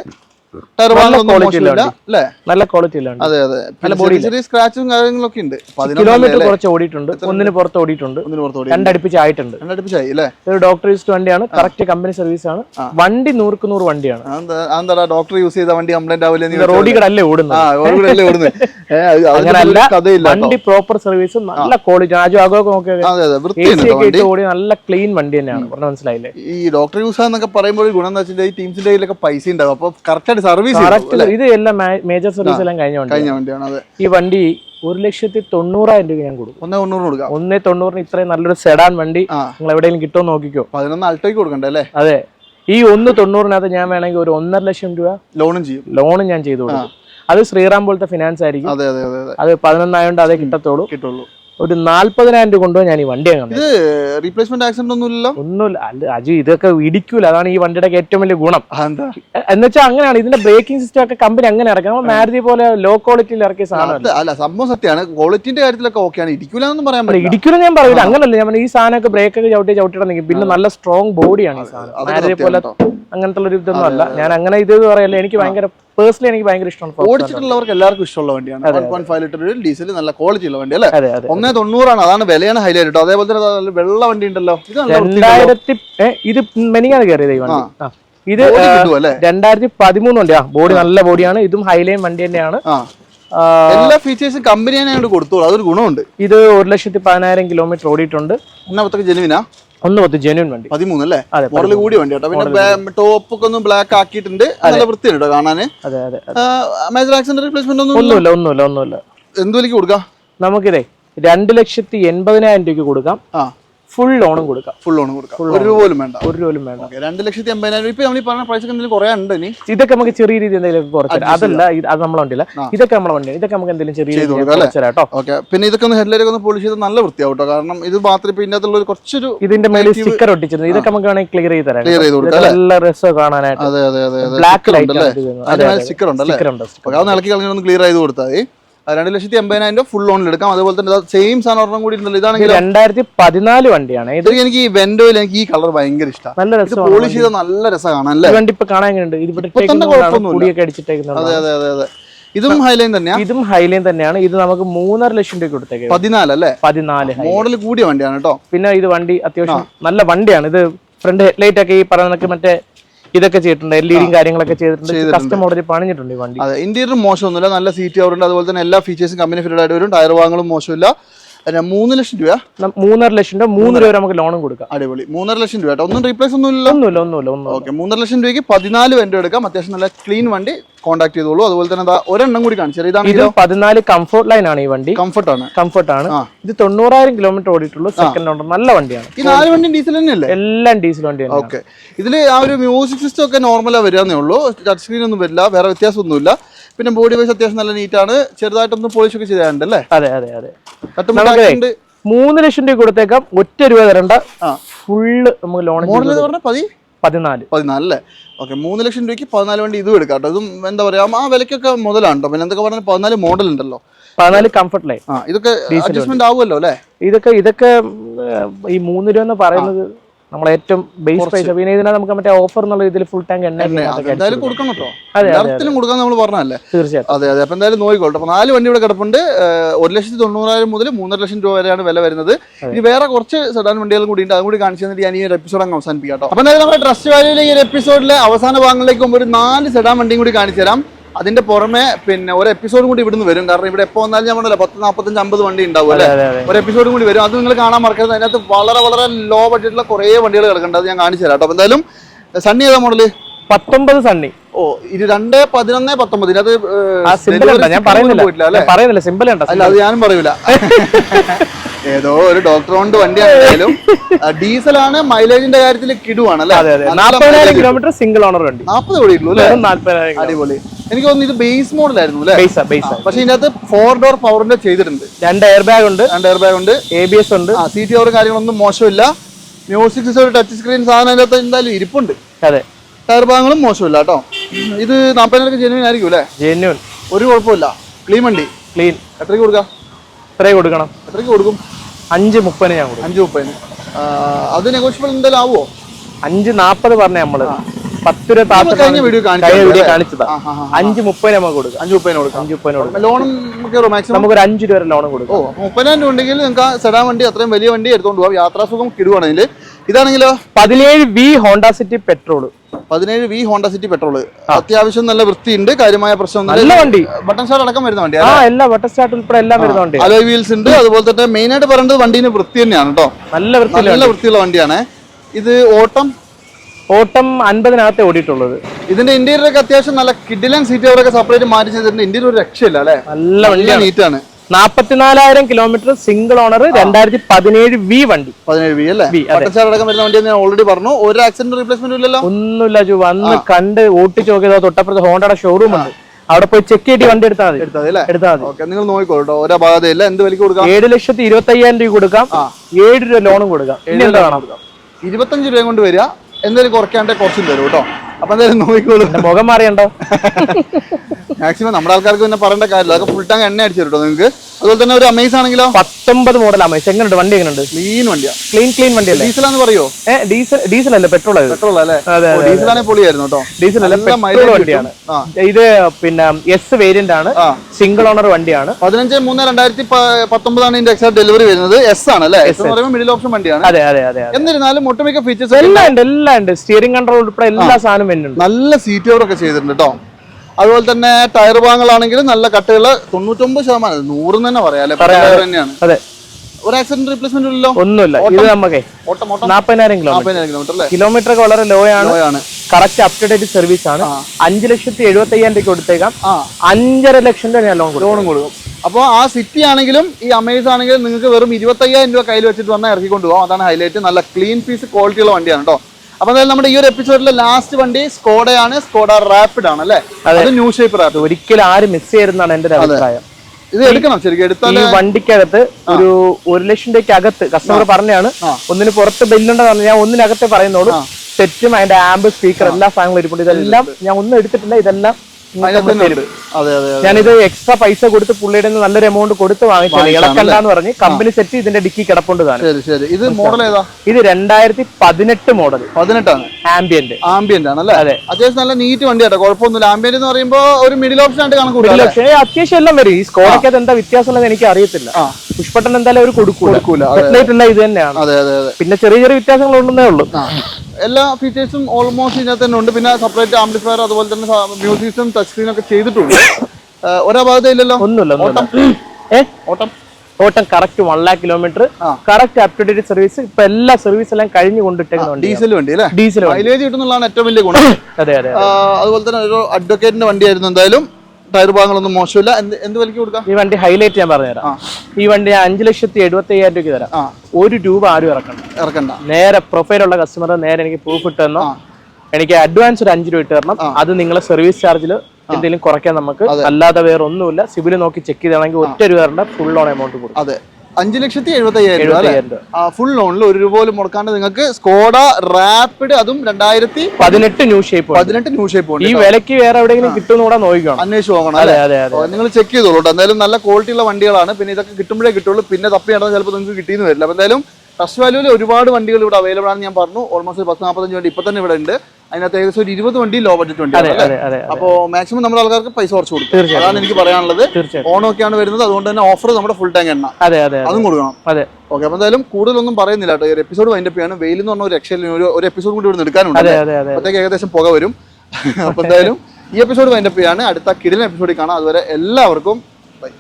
Speaker 1: ടയർ
Speaker 2: quality ഉള്ള
Speaker 1: മോശമില്ല
Speaker 2: വണ്ടി.
Speaker 1: അല്ലേ?
Speaker 2: നല്ല ക്വാളിറ്റി ഉള്ള വണ്ടി.
Speaker 1: അതെ അതെ. പിന്നെ ചെറിയ ചെറിയ സ്ക്രാച്ചും കാര്യങ്ങളൊക്കെ ഉണ്ട്. പതിനൊന്ന്
Speaker 2: കിലോമീറ്റർ കുറച്ച് ഓടിയിട്ടുണ്ട്. ഒന്നിന് പുറത്ത് ഓടിയിട്ടുണ്ട്.
Speaker 1: ഒന്നിന് പുറത്ത് ഓടി
Speaker 2: രണ്ടടുപ്പിച്ച് ആയിട്ടുണ്ട്
Speaker 1: രണ്ടടുപ്പിച്ചായി അല്ലേ?
Speaker 2: ഒരു ഡോക്ടർ യൂസ്ഡ് വണ്ടിയാണ്. കറക്റ്റ് കമ്പനി സർവീസ് ആണ്. വണ്ടി നൂറുക്ക് നൂറ് വണ്ടിയാണ്
Speaker 1: ഡോക്ടർ യൂസ് ചെയ്ത വണ്ടി കംപ്ലൈന്റ് ആവില്ല
Speaker 2: റോഡിൽ കൂടെ അല്ലേ ഓടുന്നത്. *laughs* അങ്ങനല്ല. വണ്ടി പ്രോപ്പർ സർവീസ് നല്ല ക്വാളിറ്റി ആജു ആഗോക്കെ നോക്കിയാൽ ഓടി നല്ല ക്ലീൻ വണ്ടി തന്നെയാണ്. പറഞ്ഞ മനസ്സിലായില്ലേ?
Speaker 1: ഈ ഡോക്ടർ യൂസ് എന്നൊക്കെ പറയുമ്പോൾ ഗുണം എന്ന് വെച്ചിട്ടുണ്ടെങ്കിൽ ഈ ടീംസിന്റെ കയ്യിലൊക്കെ പൈസ ഉണ്ടാവും. അപ്പൊ കറക്റ്റ് സർവീസ്
Speaker 2: ഇത് എല്ലാം മേജർ സർവീസ് എല്ലാം കഴിഞ്ഞ വണ്ടി
Speaker 1: വണ്ടിയാണ്
Speaker 2: ഈ വണ്ടി ഒരു ലക്ഷത്തി തൊണ്ണൂറായിരം രൂപ ഞാൻ കൊടുക്കും.
Speaker 1: ഒന്നേ തൊണ്ണൂറ് കൊടുക്കാം.
Speaker 2: ഒന്നേ തൊണ്ണൂറിന് ഇത്രയും നല്ലൊരു സെഡാൻ വണ്ടി നിങ്ങൾ എവിടെയെങ്കിലും കിട്ടുമോ നോക്കിക്കോ.
Speaker 1: പതിനൊന്ന് അൾട്ടോയ്ക്ക് കൊടുക്കണ്ടല്ലേ
Speaker 2: അതെ. ഈ ഒന്ന് തൊണ്ണൂറിനകത്ത് ഞാൻ വേണമെങ്കിൽ ഒരു ഒന്നര ലക്ഷം രൂപ
Speaker 1: ലോണും ചെയ്യും.
Speaker 2: ലോണും ഞാൻ ചെയ്തു കൊടുക്കും. അത് ശ്രീറാം പോലത്തെ ഫിനാൻസ് ആയിരിക്കും.
Speaker 1: അത്
Speaker 2: പതിനൊന്നായോണ്ട് അതേ കിട്ടത്തുള്ളൂ.
Speaker 1: കിട്ടുള്ളൂ
Speaker 2: ഒരു നാല്പതിനായിരം രൂപ കൊണ്ടുപോയി ഞാൻ ഈ വണ്ടി
Speaker 1: ഇത് റീപ്ലേസ്മെന്റ് ആക്സിഡന്റ് ഒന്നും ഇല്ലല്ലോ
Speaker 2: ഒന്നുമില്ല. അജു ഇതൊക്കെ ഇടിക്കൂല. അതാണ് ഈ വണ്ടിയുടെ ഏറ്റവും വലിയ ഗുണം.
Speaker 1: എന്നുവെച്ചാൽ
Speaker 2: എന്ന് വെച്ചാൽ അങ്ങനെയാണ്. ഇതിന്റെ ബ്രേക്കിംഗ് സിസ്റ്റം ഒക്കെ കമ്പനി അങ്ങനെ ഇറക്കണം മാരുതി പോലെ ലോ ക്വാളിറ്റിയിൽ ഇറക്കിയ സാധനം
Speaker 1: അല്ല സംഭവം സത്യമാണ്. ക്വാളിറ്റിന്റെ കാര്യത്തിലൊക്കെ ഓക്കെയാണ് ഇരിക്കൂലെന്നൊന്നും പറയാൻ പറ്റില്ല.
Speaker 2: ഇടിക്കൂല ഞാൻ പറയില്ല. അങ്ങനല്ല. ഞാൻ ഈ സാധനമൊക്കെ ബ്രേക്ക് ഒക്കെ ചവിട്ടി ചവിട്ടിയിട്ട് പിന്നെ നല്ല സ്ട്രോങ് ബോഡിയാണ് ഈ സാധനം. മാരുതി പോലെ അങ്ങനത്തെ ഒരു ഇതൊന്നും അല്ല. ഞാൻ അങ്ങനെ ഇത് പറയല്ലേ. എനിക്ക് ഭയങ്കര പേഴ്സണലി എനിക്ക് ഭയങ്കര ഇഷ്ടമാണ്.
Speaker 1: ഓടിച്ചിട്ടുള്ളവർക്ക് എല്ലാവർക്കും ഇഷ്ടമുള്ള വണ്ടിയാണ്. One point five litre diesel നല്ല ക്വാളിറ്റി ഉള്ള വണ്ടി അല്ലേ? ഒന്നേ തൊണ്ണൂറാണ്. അതാണ് വിലയാണ് ഹൈലൈറ്റ് കേട്ടോ അതേപോലെ തന്നെ വെള്ള വണ്ടി ഉണ്ടല്ലോ.
Speaker 2: രണ്ടായിരത്തി ഇത് മെനിങ്ങാണ് കയറിയത് ഈ വണ്ടി. ഇത് രണ്ടായിരത്തി പതിമൂന്ന് വണ്ടിയാ. ബോഡി നല്ല ബോഡിയാണ് ഇതും ഹൈലൈൻ വണ്ടി തന്നെയാണ്.
Speaker 1: എല്ലാ ഫീച്ചേഴ്സും കമ്പനി തന്നെ കൊടുത്തോളൂ. അതൊരു ഗുണമുണ്ട്.
Speaker 2: ഇത് ഒരു ലക്ഷത്തി പതിനായിരം കിലോമീറ്റർ ഓടിയിട്ടുണ്ട്.
Speaker 1: എന്നാ ജെനുവിനാ
Speaker 2: ഒന്ന് പത്ത് ജെന്യൂൻ വണ്ടി.
Speaker 1: പതിമൂന്ന് അല്ലേ? മോഡൽ കൂടി വണ്ടി കേട്ടോ. പിന്നെ ടോപ്പ് ഒക്കെ ഒന്ന് ബ്ലാക്ക് ആക്കിയിട്ടുണ്ട്. നല്ല വൃത്തിയുണ്ട് കേട്ടോ കാണാന്.
Speaker 2: അതെ അതെ
Speaker 1: മേജർ ആക്സിഡന്റ് റീപ്ലേസ്മെന്റ് ഒന്നും.
Speaker 2: ഒന്നുമില്ല ഒന്നുമില്ല ഒന്നുമില്ല.
Speaker 1: എന്ത് വിലക്ക് കൊടുക്കാം?
Speaker 2: നമുക്കിതേ രണ്ട് ലക്ഷത്തി എൺപതിനായിരം രൂപയ്ക്ക് കൊടുക്കാം.
Speaker 1: ആ.
Speaker 2: ഫുൾ ലോണും കൊടുക്കാം.
Speaker 1: ഫുൾ ലോണും കൊടുക്കാം. ഒരു രൂപ പോലും വേണ്ട.
Speaker 2: ഒരു പോലും വേണ്ട.
Speaker 1: രണ്ട് ലക്ഷത്തി എൺപതിനായിരം ഇപ്പൊ നമ്മൾ ഈ പറഞ്ഞ പ്രൈസ് എന്തെങ്കിലും കുറയാണ്ട് ഇനി.
Speaker 2: ഇതൊക്കെ നമുക്ക് ചെറിയ രീതി എന്തെങ്കിലും കുറച്ച് അതല്ല അത് നമ്മളെ വണ്ടിയില്ല ഇതൊക്കെ നമ്മളെ വണ്ടിയാണ് ഇതൊക്കെ നമുക്ക് എന്തെങ്കിലും ചെറിയ? കേട്ടോ.
Speaker 1: ഓക്കെ പിന്നെ ഇതൊക്കെ ഒന്ന് ഹെഡ്ലൈറ്റ് ഒന്ന് പോളിഷ് ചെയ്ത് നല്ല വൃത്തിയാവും കാരണം ഇത് മാത്രം ഇപ്പൊ ഇതിന്റെ അകത്തുള്ള കുറച്ചൊരു
Speaker 2: ഇതിന്റെ മേളിൽ സ്റ്റിക്കർ ഒട്ടിച്ചിരുന്നു. ഇതൊക്കെ നമുക്ക് വേണമെങ്കിൽ ക്ലിയർ ചെയ്ത് തരാം
Speaker 1: ക്ലിയർ ചെയ്ത് കൊടുക്കാം
Speaker 2: നല്ല രസം കാണാനായിട്ട്.
Speaker 1: അതെ അതെ അതെ
Speaker 2: ബ്ലാക്ക് ലൈറ്റ്
Speaker 1: മേലെ. സ്റ്റിക്കർ ഉണ്ടല്ലേ?
Speaker 2: സ്റ്റിക്കർ ഉണ്ട്
Speaker 1: അത് ഇളക്കി കളഞ്ഞൊന്ന് ക്ലിയർ ചെയ്ത് കൊടുത്താൽ രണ്ട് ലക്ഷത്തി എൺപതിനായിരം രൂപ ഫുൾ ലോണിൽ എടുക്കാം. അതുപോലെ തന്നെ സെയിം സാധനം ഒരെണ്ണം കൂടി ഉണ്ടല്ലോ.
Speaker 2: ഇത്
Speaker 1: ഇതാണെങ്കിൽ
Speaker 2: രണ്ടായിരത്തി പതിനാല് വണ്ടിയാണ്. ഇത്
Speaker 1: എനിക്ക് ഈ വെൻഡോയിൽ എനിക്ക് ഈ കളർ ഭയങ്കര ഇഷ്ടം.
Speaker 2: നല്ല രസം
Speaker 1: പോളിഷ് ചെയ്ത നല്ല രസം കാണാൻ അല്ലേ?
Speaker 2: വണ്ടി ഇപ്പൊ കാണാൻ എങ്ങനെയുണ്ട്? ഇത് ഇവിടെ
Speaker 1: ഇപ്പൊ തന്നെ
Speaker 2: ഇട്ടേക്കുന്നതുകൊണ്ടാണ്?
Speaker 1: കുഴപ്പമൊന്നുമില്ല.
Speaker 2: കുടിയൊക്കെ അടിച്ചിട്ടേക്കുന്നത്
Speaker 1: അതെ അതെ അതെ അതെ. ഇതും ഹൈലൈൻ തന്നെയാണ്
Speaker 2: ഇതും ഹൈലൈൻ തന്നെയാണ്. ഇത് നമുക്ക് മൂന്നര ലക്ഷം രൂപ കൊടുത്തേക്ക്.
Speaker 1: പതിനാല് അല്ലേ?
Speaker 2: പതിനാല്.
Speaker 1: മോഡൽ കൂടിയ വണ്ടിയാണ് കേട്ടോ.
Speaker 2: പിന്നെ ഇത് വണ്ടി അത്യാവശ്യം നല്ല വണ്ടിയാണ്. ഇത് ഫ്രണ്ട് ഹെഡ്ലൈറ്റ് ഒക്കെ ഈ പറഞ്ഞ മറ്റേ ഇതൊക്കെ ചെയ്തിട്ടുണ്ട് എൽ ഇ ഡിയും കാര്യങ്ങളൊക്കെ ചെയ്തിട്ടുണ്ട്. കസ്റ്റം മോഡൽ പണിഞ്ഞിട്ടുണ്ട് ഈ വണ്ടി.
Speaker 1: അതെ ഇന്റീരിയർ മോശമൊന്നുമില്ല. നല്ല സീറ്റ് കവറുണ്ട് അതുപോലെ തന്നെ എല്ലാ ഫീച്ചേഴ്സും കമ്പനി ഫിറ്റഡ് ആയിട്ട് വരും. ടയർ വാങ്ങലും മോശമില്ല. മൂന്ന് ലക്ഷം രൂപ
Speaker 2: മൂന്നര ലക്ഷം രൂപ മൂന്ന് രൂപ നമുക്ക് ലോണും കൊടുക്കാം.
Speaker 1: അടിപൊളി. മൂന്നര ലക്ഷം രൂപ ഒന്നും റീപ്ലേസ് ഒന്നും ഇല്ല
Speaker 2: ഒന്നുമില്ല ഒന്നുമില്ല ഒന്നുമില്ല.
Speaker 1: ഓക്കെ മൂന്നര ലക്ഷം രൂപയ്ക്ക് പതിനാല് വണ്ടി എടുക്കാം. അത്യാവശ്യം നല്ല ക്ലീൻ വണ്ടി. കോൺടാക്ട് ചെയ്തോളൂ. അതുപോലെ തന്നെ ഒരെണ്ണം കൂടി കാണിച്ചു ഇതാണ്
Speaker 2: ഇത് പതിനാല് കംഫോർട്ട് ലൈൻ ആണ് ഈ വണ്ടി.
Speaker 1: കംഫർട്ട് ആണ്.
Speaker 2: കംഫർട്ട് ആണ്. ഇത് തൊണ്ണൂറായിരം കിലോമീറ്റർ ഓടിയിട്ടുള്ളൂ സെക്കൻഡ് ഓണർ നല്ല വണ്ടിയാണ്.
Speaker 1: ഈ നാല് വണ്ടി ഡീസൽ തന്നെയല്ലേ?
Speaker 2: എല്ലാം ഡീസൽ വണ്ടിയാണ്
Speaker 1: ഓക്കെ ഇതിൽ ആ ഒരു മ്യൂസിക് സിസ്റ്റം ഒക്കെ നോർമലാ വരാന്നേ ഉള്ളൂ. ടച്ച് സ്ക്രീൻ ഒന്നും വരില്ല. വേറെ വ്യത്യാസമൊന്നുമില്ല. പിന്നെ ബോഡി വൈസ് അത്യാവശ്യം നല്ല നീറ്റ് ആണ്. ചെറുതായിട്ടൊന്ന് പോളിഷ് ഒക്കെ ചെയ്യാറുണ്ട് അല്ലേ
Speaker 2: അതെ അതെ. അതെ. മൂന്ന് ലക്ഷം രൂപ കൊടുത്തേക്കാം. ഒറ്റ രൂപ തരണ്ട. ഫുള്ള് നമുക്ക് ലോൺ
Speaker 1: മോഡൽ പറഞ്ഞാൽ പതി?
Speaker 2: പതിനാല്.
Speaker 1: പതിനാല് അല്ലേ ഓക്കെ മൂന്ന് ലക്ഷം രൂപയ്ക്ക് പതിനാല് വണ്ടി ഇതും എടുക്കാം കേട്ടോ. ഇതും എന്താ പറയാ ആ വിലക്കൊക്കെ മുതലാണ് കേട്ടോ. പിന്നെ എന്തൊക്കെ പറഞ്ഞാൽ പതിനാല് മോഡൽ ഉണ്ടല്ലോ.
Speaker 2: പതിനാല് കംഫർട്ട് ലൈൻ
Speaker 1: ആ ഇതൊക്കെ അഡ്ജസ്റ്റ്മെന്റ് ആവുമല്ലോ അല്ലേ?
Speaker 2: ഇതൊക്കെ ഇതൊക്കെ ഈ മൂന്ന് രൂപ എന്ന് പറയുന്നത് നമ്മൾ ഏറ്റവും ബേസ് പ്രൈസ് പിന്നെ ഇതിനെ നമുക്ക് മറ്റേ ഓഫർ എന്നുള്ള രീതിയിൽ ഫുൾ ടാങ്ക് എണ്ണ
Speaker 1: അത് എന്തായാലും കൊടുക്കണം കേട്ടോ. എല്ലാത്തിനും കൊടുക്കാൻ നമ്മൾ പറഞ്ഞല്ലേ
Speaker 2: തീർച്ചയായിട്ടും.
Speaker 1: അതെ അതെ. അപ്പൊ എന്തായാലും നോക്കിക്കോട്ടെ. അപ്പൊ നാല് വണ്ടി ഇവിടെ കിടപ്പുണ്ട്. ഒരു ലക്ഷത്തി തൊണ്ണൂറായിരം മുതൽ മൂന്നര ലക്ഷം രൂപ വരെയാണ് വില വരുന്നത്. ഇനി വേറെ കുറച്ച് സെഡാൻ വണ്ടികളും കൂടി ഉണ്ട്. അതും കൂടി കാണിച്ചു തന്നിട്ട് ഞാൻ ഈ ഒരു എപ്പിസോഡ് അങ്ങ് അവസാനിപ്പിക്കാം കേട്ടോ. അപ്പൊ എന്തായാലും നമ്മുടെ ട്രസ്റ്റ് വാല്യൂലെ ഈ ഒരു എപ്പിസോഡിലെ അവസാന ഭാഗങ്ങളിലേക്ക് ഒരു നാല് സെഡാൻ വണ്ടിയും കൂടി കാണിച്ചു തരാം. അതിന്റെ പുറമെ പിന്നെ ഒരു എപ്പിസോഡും കൂടി ഇവിടുന്ന് വരും. കാരണം ഇവിടെ എപ്പോ വന്നാലും ഞാൻ പറഞ്ഞല്ലോ പത്ത് നാൽപ്പത്തഞ്ച് അമ്പത് വണ്ടി ഉണ്ടാവും അല്ലേ? ഒരു എപ്പിസോഡും കൂടി വരും. അത് നിങ്ങൾ കാണാൻ മറക്കരുത്. അതിനകത്ത് വളരെ വളരെ ലോ ബഡ്ജറ്റിലുള്ള കുറേ വണ്ടികൾ കിടക്കുന്നുണ്ട്. അത് ഞാൻ കാണിച്ചു തരാം കേട്ടോ. എന്തായാലും സണ്ണി ഏതാ മോഡൽ
Speaker 2: പത്തൊമ്പത് സണ്ണി.
Speaker 1: ഓ ഇത് രണ്ട് പതിനൊന്ന് പത്തൊമ്പത്.
Speaker 2: അത് ഞാൻ പറയുന്നില്ല. പറയുന്നില്ല. സിമ്പിൾ
Speaker 1: അല്ല അത് ഞാനും പറയൂല. *laughs* ഏതോ ഒരു ഡോക്ടർ കൊണ്ട് വണ്ടി ആണെങ്കിലും ഡീസൽ ആണ് മൈലേജിന്റെ കാര്യത്തിൽ കിടുവാണ് അല്ലേ?
Speaker 2: നാൽപ്പതിനായിരം കിലോമീറ്റർ സിംഗിൾ ഓണർ വണ്ടി.
Speaker 1: നാൽപ്പത് ഓടിയിട്ടുള്ളൂ അല്ലേ? അടിപൊളി. എനിക്ക് തോന്നുന്നു ഇത് ബേസ് മോഡലായിരുന്നു അല്ലേ?
Speaker 2: ബേസ് ബേസ്
Speaker 1: പക്ഷെ ഇതിനകത്ത് ഫോർ ഡോർ പവറിന്റെ ചെയ്തിട്ടുണ്ട്.
Speaker 2: രണ്ട് എയർ ബാഗ് ഉണ്ട്.
Speaker 1: രണ്ട് എയർ ബാഗ് ഉണ്ട്.
Speaker 2: എ ബി എസ് ഉണ്ട്.
Speaker 1: സി സീറ്റ് കവർ കാര്യങ്ങളൊന്നും മോശമില്ല. മ്യൂസിക് സിസ്റ്റം ടച്ച് സ്ക്രീൻ സാധനം അതിനകത്ത് എന്തായാലും ഇരിപ്പുണ്ട്.
Speaker 2: അതെ.
Speaker 1: ടയർ ഭാഗങ്ങളും മോശമില്ല കേട്ടോ. ഇത് നാൽപ്പതിനായിരം ജെനുവിൻ ആയിരിക്കും അല്ലേ?
Speaker 2: ജെന്യൂൻ
Speaker 1: ഒരു കുഴപ്പമില്ല. ക്ലീൻ വണ്ടി.
Speaker 2: ക്ലീൻ
Speaker 1: എത്രയ്ക്ക് കൊടുക്കാം?
Speaker 2: എത്രയും കൊടുക്കണം?
Speaker 1: എത്രയ്ക്ക് കൊടുക്കും?
Speaker 2: അഞ്ച് മുപ്പതിന് ഞാൻ കൊടുക്കും.
Speaker 1: അഞ്ച് മുപ്പതിന്. അത് നെഗോഷ്യബിൾ എന്തായാലും ആവുമോ
Speaker 2: അഞ്ച് നാൽപ്പത് പറഞ്ഞ നമ്മൾ. പത്ത് രൂപ താത്ത
Speaker 1: കഴിഞ്ഞ വീഡിയോ
Speaker 2: കാണിച്ചതാ. അഞ്ച് മുപ്പതിന് നമുക്ക് കൊടുക്കാം.
Speaker 1: അഞ്ച് മുപ്പതിന് കൊടുക്കാം.
Speaker 2: അഞ്ച് മുപ്പതിന് കൊടുക്കാം.
Speaker 1: ലോണും
Speaker 2: നമുക്കൊരു അഞ്ച് രൂപ വരെ ലോൺ കൊടുക്കും.
Speaker 1: ഓ മുപ്പതിനായിരം രൂപ ഉണ്ടെങ്കിൽ നിങ്ങൾക്ക് സെഡാൻ വണ്ടി അത്രയും വലിയ വണ്ടി എടുത്തോണ്ട് പോകാം യാത്രാസുഖം കിടുവാണെങ്കിൽ ഇതാണെങ്കിലോ?
Speaker 2: പതിനേഴ് വി ഹോണ്ട സിറ്റി പെട്രോൾ.
Speaker 1: പതിനേഴ് വി ഹോണ്ട സിറ്റി പെട്രോൾ. അത്യാവശ്യം നല്ല വൃത്തിയുണ്ട് കാര്യമായ പ്രശ്നം
Speaker 2: നല്ല വണ്ടി.
Speaker 1: ബട്ടൺ സ്റ്റാർട്ട് അടക്കം വരുന്ന വണ്ടി
Speaker 2: എല്ലാ ബട്ടൺ സ്റ്റാർട്ട് ഉൾപ്പെടെ എല്ലാം വരുന്നുണ്ട്
Speaker 1: അലോയ് വീൽസ് ഉണ്ട്. അതുപോലെ തന്നെ മെയിൻ ആയിട്ട് പറയുന്നത് വണ്ടീന് വൃത്തി തന്നെയാണ് കേട്ടോ.
Speaker 2: നല്ല വൃത്തി
Speaker 1: നല്ല വൃത്തിയുള്ള വണ്ടിയാണ്. ഇത് ഓട്ടം
Speaker 2: ഓട്ടം അൻപതിനകത്തെ ഓടിയിട്ടുള്ളത്.
Speaker 1: ഇതിന്റെ ഇന്റീരിയർ ഒക്കെ അത്യാവശ്യം നല്ല കിഡിലൻ സീറ്റ് അവരൊക്കെ സെപ്പറേറ്റ് മാറ്റി ചെയ്തിട്ടുണ്ട്. ഇന്റീരിയർ ഒരു രക്ഷയില്ല അല്ലെ?
Speaker 2: നല്ല വലിയ
Speaker 1: നീറ്റാണ്
Speaker 2: നാപ്പത്തിനാലായിരം കിലോമീറ്റർ സിംഗിൾ ഓണർ രണ്ടായിരത്തി പതിനേഴ് വി വണ്ടി.
Speaker 1: പതിനേഴ് വി അല്ലേ? അടക്കം വരുന്ന വണ്ടി ഞാൻ ഓൾറെഡി പറഞ്ഞു. ഒരു ആക്സിഡന്റ് റീപ്ലേസ്മെന്റ് ഇല്ലല്ലോ?
Speaker 2: ഒന്നുമില്ല ജു. വന്ന് കണ്ട് ഓട്ടിച്ച് നോക്കിയത് തൊട്ടപ്പുറത്ത് ഹോണ്ടയുടെ ഷോറൂം ഉണ്ട്. അവിടെ പോയി ചെക്ക് ചെയ്തി വണ്ടി എടുത്താൽ മതി. എടുത്താൽ മതി
Speaker 1: നിങ്ങൾ നോക്കിക്കോട്ടോ ഓരോ ഭാഗത്തെ ബാധയില്ല എന്ത് വിലക്ക് കൊടുക്കാം?
Speaker 2: ഏഴ് ലക്ഷത്തി ഇരുപത്തി അയ്യായിരം രൂപ കൊടുക്കാം ഏഴ് രൂപ ലോണും കൊടുക്കാം. ഇനി എന്താ വേണം?
Speaker 1: ഇരുപത്തഞ്ച് രൂപ കൊണ്ട് വരിക. എന്തായാലും കുറയ്ക്കാണ്ട് കുറച്ചും തരും കേട്ടോ. അപ്പൊ എന്തായാലും നോക്കിക്കോളൂ.
Speaker 2: മുഖം മാറിയണ്ടോ?
Speaker 1: മാക്സിമം *laughs* നമ്മുടെ ആൾക്കാർക്ക് പിന്നെ പറയേണ്ട കാര്യമില്ല. അതൊക്കെ ഫുൾ ടാങ്ക് എണ്ണ അടിച്ചു കേട്ടോ നിങ്ങൾക്ക്. അതുപോലെ തന്നെ ഒരു അമേസ് ആണെങ്കിലോ?
Speaker 2: പത്തൊമ്പത് മോഡൽ അമേസ് എങ്ങനെയുണ്ട് വണ്ടി എങ്ങനെയുണ്ട്
Speaker 1: ക്ലീൻ വണ്ടിയാ.
Speaker 2: ക്ലീൻ ക്ലീൻ വണ്ടിയല്ലേ?
Speaker 1: ഡീസലാന്ന് പറയോ?
Speaker 2: ഏഹ് ഡീസൽ ഡീസൽ അല്ലേ? പെട്രോൾ
Speaker 1: പെട്രോൾ അല്ലേ
Speaker 2: അതെ,
Speaker 1: ഡീസലാണെങ്കിൽ പൊളിയായിരുന്നു കേട്ടോ.
Speaker 2: ഡീസൽ അല്ല പെട്രോൾ വണ്ടിയാണ്. ഇത് പിന്നെ എസ് വേരിയന്റ് ആണ്. സിംഗിൾ ഓണർ വണ്ടിയാണ്.
Speaker 1: പതിനഞ്ച് മൂന്ന് രണ്ടായിരത്തി പത്തൊമ്പതാണ് ഇതിന്റെ എക്സാക്ട് ഡെലിവറി വരുന്നത് എസ് ആണ് അല്ലേ? എസ് എന്ന് പറയുമ്പോൾ മിഡിൽ ഓപ്ഷൻ വണ്ടിയാണ്.
Speaker 2: അതെ അതെ അതെ
Speaker 1: എന്നിരുന്നാലും ഒട്ടുമിക്ക ഫീച്ചേഴ്സ്
Speaker 2: എല്ലാം ഉണ്ട് എല്ലാം ഉണ്ട്. സ്റ്റിയറിംഗ് കൺട്രോൾ ഉൾപ്പെടെ എല്ലാ സാധനവും വരുന്നുണ്ട്.
Speaker 1: നല്ല സീറ്റ് കവറൊക്കെ ചെയ്തിട്ടുണ്ട് കേട്ടോ. അതുപോലെ തന്നെ ടയർ ഭാഗങ്ങളാണെങ്കിലും നല്ല കട്ടുകൾ തൊണ്ണൂറ്റൊമ്പത് ശതമാനം നൂറ് തന്നെ പറയാം അല്ലെ? ടയർ തന്നെയാണ്.
Speaker 2: അതെ.
Speaker 1: ഒരു ആക്സിഡന്റ് റീപ്ലേസ്മെന്റ് ഇല്ലല്ലോ
Speaker 2: ഒന്നുമില്ല. ഇത് നമുക്ക് നാപ്പതിനായിരം കിലോമീറ്റർ
Speaker 1: കിലോമീറ്റർ
Speaker 2: ഒക്കെ വളരെ ലോ ആണ്. Correct up to date service ആണ്. അഞ്ച് ലക്ഷത്തി എഴുപത്തി അയ്യായിരം രൂപ കൊടുത്തേക്കാം അഞ്ചര ലക്ഷം രൂപ ഞാൻ ലോൺ കൊടുക്കും.
Speaker 1: ലോണും കൊടുക്കും. അപ്പോൾ ആ സിറ്റി ആണെങ്കിലും ഈ അമേസ് ആണെങ്കിലും നിങ്ങൾക്ക് വെറും ഇരുപത്തയ്യായിരം രൂപ കയ്യിൽ വെച്ചിട്ട് വന്നാൽ ഇറക്കി കൊണ്ടുപോകാം അതാണ് ഹൈലൈറ്റ് നല്ല ക്ലീൻ പീസ് ക്വാളിറ്റിയുള്ള വണ്ടിയാണ് കേട്ടോ അപ്പോൾ എന്തായാലും നമ്മുടെ ഈ ഒരു എപ്പിസോഡിലെ ലാസ്റ്റ് വണ്ടി സ്കോഡയാണ് സ്കോഡ റാപ്പിഡ് ആണ് അല്ലെ? അത്. ന്യൂ ഷേപ്പ് റാപ്പിഡ്
Speaker 2: ഒരിക്കലും ആരും മിസ് ചെയ്യരുതെന്നാണ് എന്റെ ഒരു അഭിപ്രായം.
Speaker 1: ഇത് എടുക്കണം ശരിക്കും. എടുത്താൽ
Speaker 2: ഈ വണ്ടിക്കകത്ത് ഒരു ഒരു ലക്ഷം രൂപയ്ക്ക് അകത്ത് കസ്റ്റമർ പറഞ്ഞാണ് ഒന്നിന് പുറത്ത് ബില്ലുണ്ടെന്ന് പറഞ്ഞു ഞാൻ ഒന്നിനകത്തെ പറയുന്നുള്ളൂ. സെറ്റും അതിന്റെ ആംബ് സ്പീക്കർ എല്ലാ സാധനങ്ങളും ഇരിപ്പുണ്ട്. ഇതെല്ലാം ഞാൻ ഒന്നും എടുത്തിട്ടില്ല. ഇതെല്ലാം ഞാനിത് എക്സ്ട്രാ പൈസ കൊടുത്ത് പുള്ളിയുടെ നല്ലൊരു എമൗണ്ട് കൊടുത്ത് വാങ്ങിച്ചത് ഇളക്കണ്ടെന്ന് പറഞ്ഞ് കമ്പനി സെറ്റ് ഇതിന്റെ ഡിക്കി കിടപ്പുണ്ട്
Speaker 1: ഇത് മോഡൽ ഏതാ?
Speaker 2: ഇത് രണ്ടായിരത്തി പതിനെട്ട് മോഡൽ
Speaker 1: പതിനെട്ടാണ്.
Speaker 2: ആംബിയന്റ്
Speaker 1: ആംബിയന്റ് ആണ് അല്ലേ?
Speaker 2: അതെ.
Speaker 1: അത്യാവശ്യം നല്ല നീറ്റ് വണ്ടി കേട്ടോ കുഴപ്പമൊന്നുമില്ല. ആംബിയന്റ് എന്ന് പറയുമ്പോൾ ഒരു മിഡിൽ ഓപ്ഷൻ ആയിട്ട് കണക്ക്?
Speaker 2: അത്യാവശ്യം എല്ലാം വരും. ഈ സ്കോഡക്കകത്ത് എന്താ വ്യത്യാസം ഉള്ളത് എനിക്ക് അറിയത്തില്ല. പുഷ്പട്ടൻ എന്തായാലും ഒരു കൊടുക്കൂല.
Speaker 1: കൊടുക്കൂല,
Speaker 2: ഇത് തന്നെയാണ്.
Speaker 1: അതെ അതെ അതെ.
Speaker 2: പിന്നെ ചെറിയ ചെറിയ വ്യത്യാസങ്ങൾ ഉണ്ടെന്നേ ഉള്ളൂ.
Speaker 1: എല്ലാ ഫീച്ചേഴ്സും ഓൾമോസ്റ്റ് ഇതിനകത്ത് തന്നെ ഉണ്ട്. പിന്നെ സെപ്പറേറ്റ് ആംപ്ലിഫയർ അതുപോലെ തന്നെ മ്യൂസിക്സും ടച്ച് സ്ക്രീൻ ഒക്കെ ചെയ്തിട്ടുണ്ട്. ഒരാ ഭാഗത്തേ ഇല്ലല്ലോ?
Speaker 2: ഒന്നുമില്ല
Speaker 1: ഓട്ടം.
Speaker 2: ഓട്ടം. Correct one lakh kilometre. Correct up to date service ഇപ്പൊ എല്ലാ സർവീസ് എല്ലാം കഴിഞ്ഞു കൊണ്ടിട്ടേക്കുന്ന
Speaker 1: ഡീസൽ വണ്ടി അല്ലേ?
Speaker 2: ഡീസൽ
Speaker 1: മൈലേജ് കിട്ടുന്നതാണ് ഏറ്റവും വലിയ ഗുണം.
Speaker 2: അതെ അതെ
Speaker 1: അതുപോലെ തന്നെ ഒരു അഡ്വക്കേറ്റിന്റെ വണ്ടിയായിരുന്നു എന്തായാലും. ടയർ ഭാഗങ്ങളൊന്നും മോശമില്ല. എന്ത് എന്ത് വിലക്ക് കൊടുക്കാം?
Speaker 2: ഈ വണ്ടി ഹൈലൈറ്റ് ഞാൻ പറഞ്ഞു പറഞ്ഞുതരാം ഈ വണ്ടി ഞാൻ അഞ്ചു ലക്ഷത്തി എഴുപത്തി അയ്യായിരം രൂപയ്ക്ക് തരാം. ഒരു രൂപ ആരും ഇറക്കണം
Speaker 1: ഇറക്കണ്ട.
Speaker 2: നേരെ പ്രൊഫൈലുള്ള കസ്റ്റമർ നേരെ എനിക്ക് പ്രൂഫ് ഇട്ട് തന്നോ? എനിക്ക് അഡ്വാൻസ് ഒരു അഞ്ച് രൂപ ഇട്ട് തരണം. അത് നിങ്ങളെ സർവീസ് ചാർജിൽ എന്തെങ്കിലും കുറയ്ക്കാൻ നമുക്ക്. അല്ലാതെ വേറെ ഒന്നുമില്ല സിബിൽ നോക്കി ചെക്ക് ചെയ്താണെങ്കിൽ ഒറ്റ രൂപ ഫുൾ ഓൺ എമൗണ്ട് കൊടുക്കും.
Speaker 1: അതെ. അഞ്ച് ലക്ഷത്തി എഴുപത്തി അയ്യായിരം രൂപ അല്ലേ?
Speaker 2: എഴുപത്തയ്യായിരം രൂപ.
Speaker 1: ആ ഫുൾ ലോണിൽ ഒരു രൂപ പോലും മുടക്കാണ്ട് നിങ്ങൾക്ക് സ്കോഡ റാപ്പിഡ് അതും രണ്ടായിരത്തി
Speaker 2: പതിനെട്ട് ന്യൂ ഷേപ്പ്
Speaker 1: പതിനെട്ട് ന്യൂ ഷേപ്പ് ഉണ്ട്
Speaker 2: ഈ വിലക്ക് വേറെ എവിടെയെങ്കിലും കിട്ടും കൂടെ നോക്കണം
Speaker 1: അന്വേഷിച്ച് പോകണം അല്ലേ? നിങ്ങൾ ചെക്ക് ചെയ്തോളൂ എന്തായാലും നല്ല ക്വാളിറ്റി ഉള്ള വണ്ടികളാണ്. പിന്നെ ഇതൊക്കെ കിട്ടുമ്പോഴേ കിട്ടുള്ളൂ. പിന്നെ തപ്പി നടന്നാൽ ചിലപ്പോൾ നിങ്ങൾക്ക് കിട്ടിയെന്ന് വരില്ല. അപ്പോൾ എന്തായാലും ഫസ്റ്റ് വാല്യൂവിൽ ഒരുപാട് വണ്ടികൾ ഇവിടെ അവൈലബിൾ ആണെന്ന് ഞാൻ പറഞ്ഞു. ഓൾമോസ്റ്റ് പത്ത് നാൽപ്പത്തഞ്ച് വണ്ടി ഇപ്പൊ തന്നെ ഇവിടെ ഉണ്ട്. അതിനകത്ത് ഏകദേശം ഒരു ഇരുപത് വണ്ടി ലോ ബഡ്ജറ്റ്
Speaker 2: വണ്ടി അപ്പോ
Speaker 1: അപ്പോൾ മാക്സിമം നമ്മുടെ ആൾക്കാർക്ക് പൈസ കുറച്ച് കൊടുക്കും. അതാണ് എനിക്ക് പറയാനുള്ളത്. ഓണമൊക്കെയാണ് വരുന്നത്. അതുകൊണ്ട് തന്നെ ഓഫർ നമ്മുടെ ഫുൾ ടാങ്ക് എണ്ണ.
Speaker 2: അതെ അതെ അതെ.
Speaker 1: അതും കൊടുക്കണം. ഓക്കെ അപ്പൊ എന്തായാലും കൂടുതലൊന്നും പറയുന്നില്ല കേട്ടോ. ഈ ഒരു എപ്പിസോഡ് വൈൻഡപ്പ് ചെയ്യാണ് വെയിൽ എന്ന് പറഞ്ഞ ഒരു രക്ഷയിൽ ഒരു എപ്പിസോഡ് കൂടി ഇവിടെ എടുക്കാനുണ്ട് അപ്പോഴത്തേക്ക് ഏകദേശം പുക വരും. *laughs* അപ്പൊ എന്തായാലും ഈ എപ്പിസോഡ് വൈൻഡപ്പ് ചെയ്യാണ്. അടുത്ത കിടിലൻ എപ്പിസോഡിൽ കാണാം. അതുവരെ എല്ലാവർക്കും ബൈ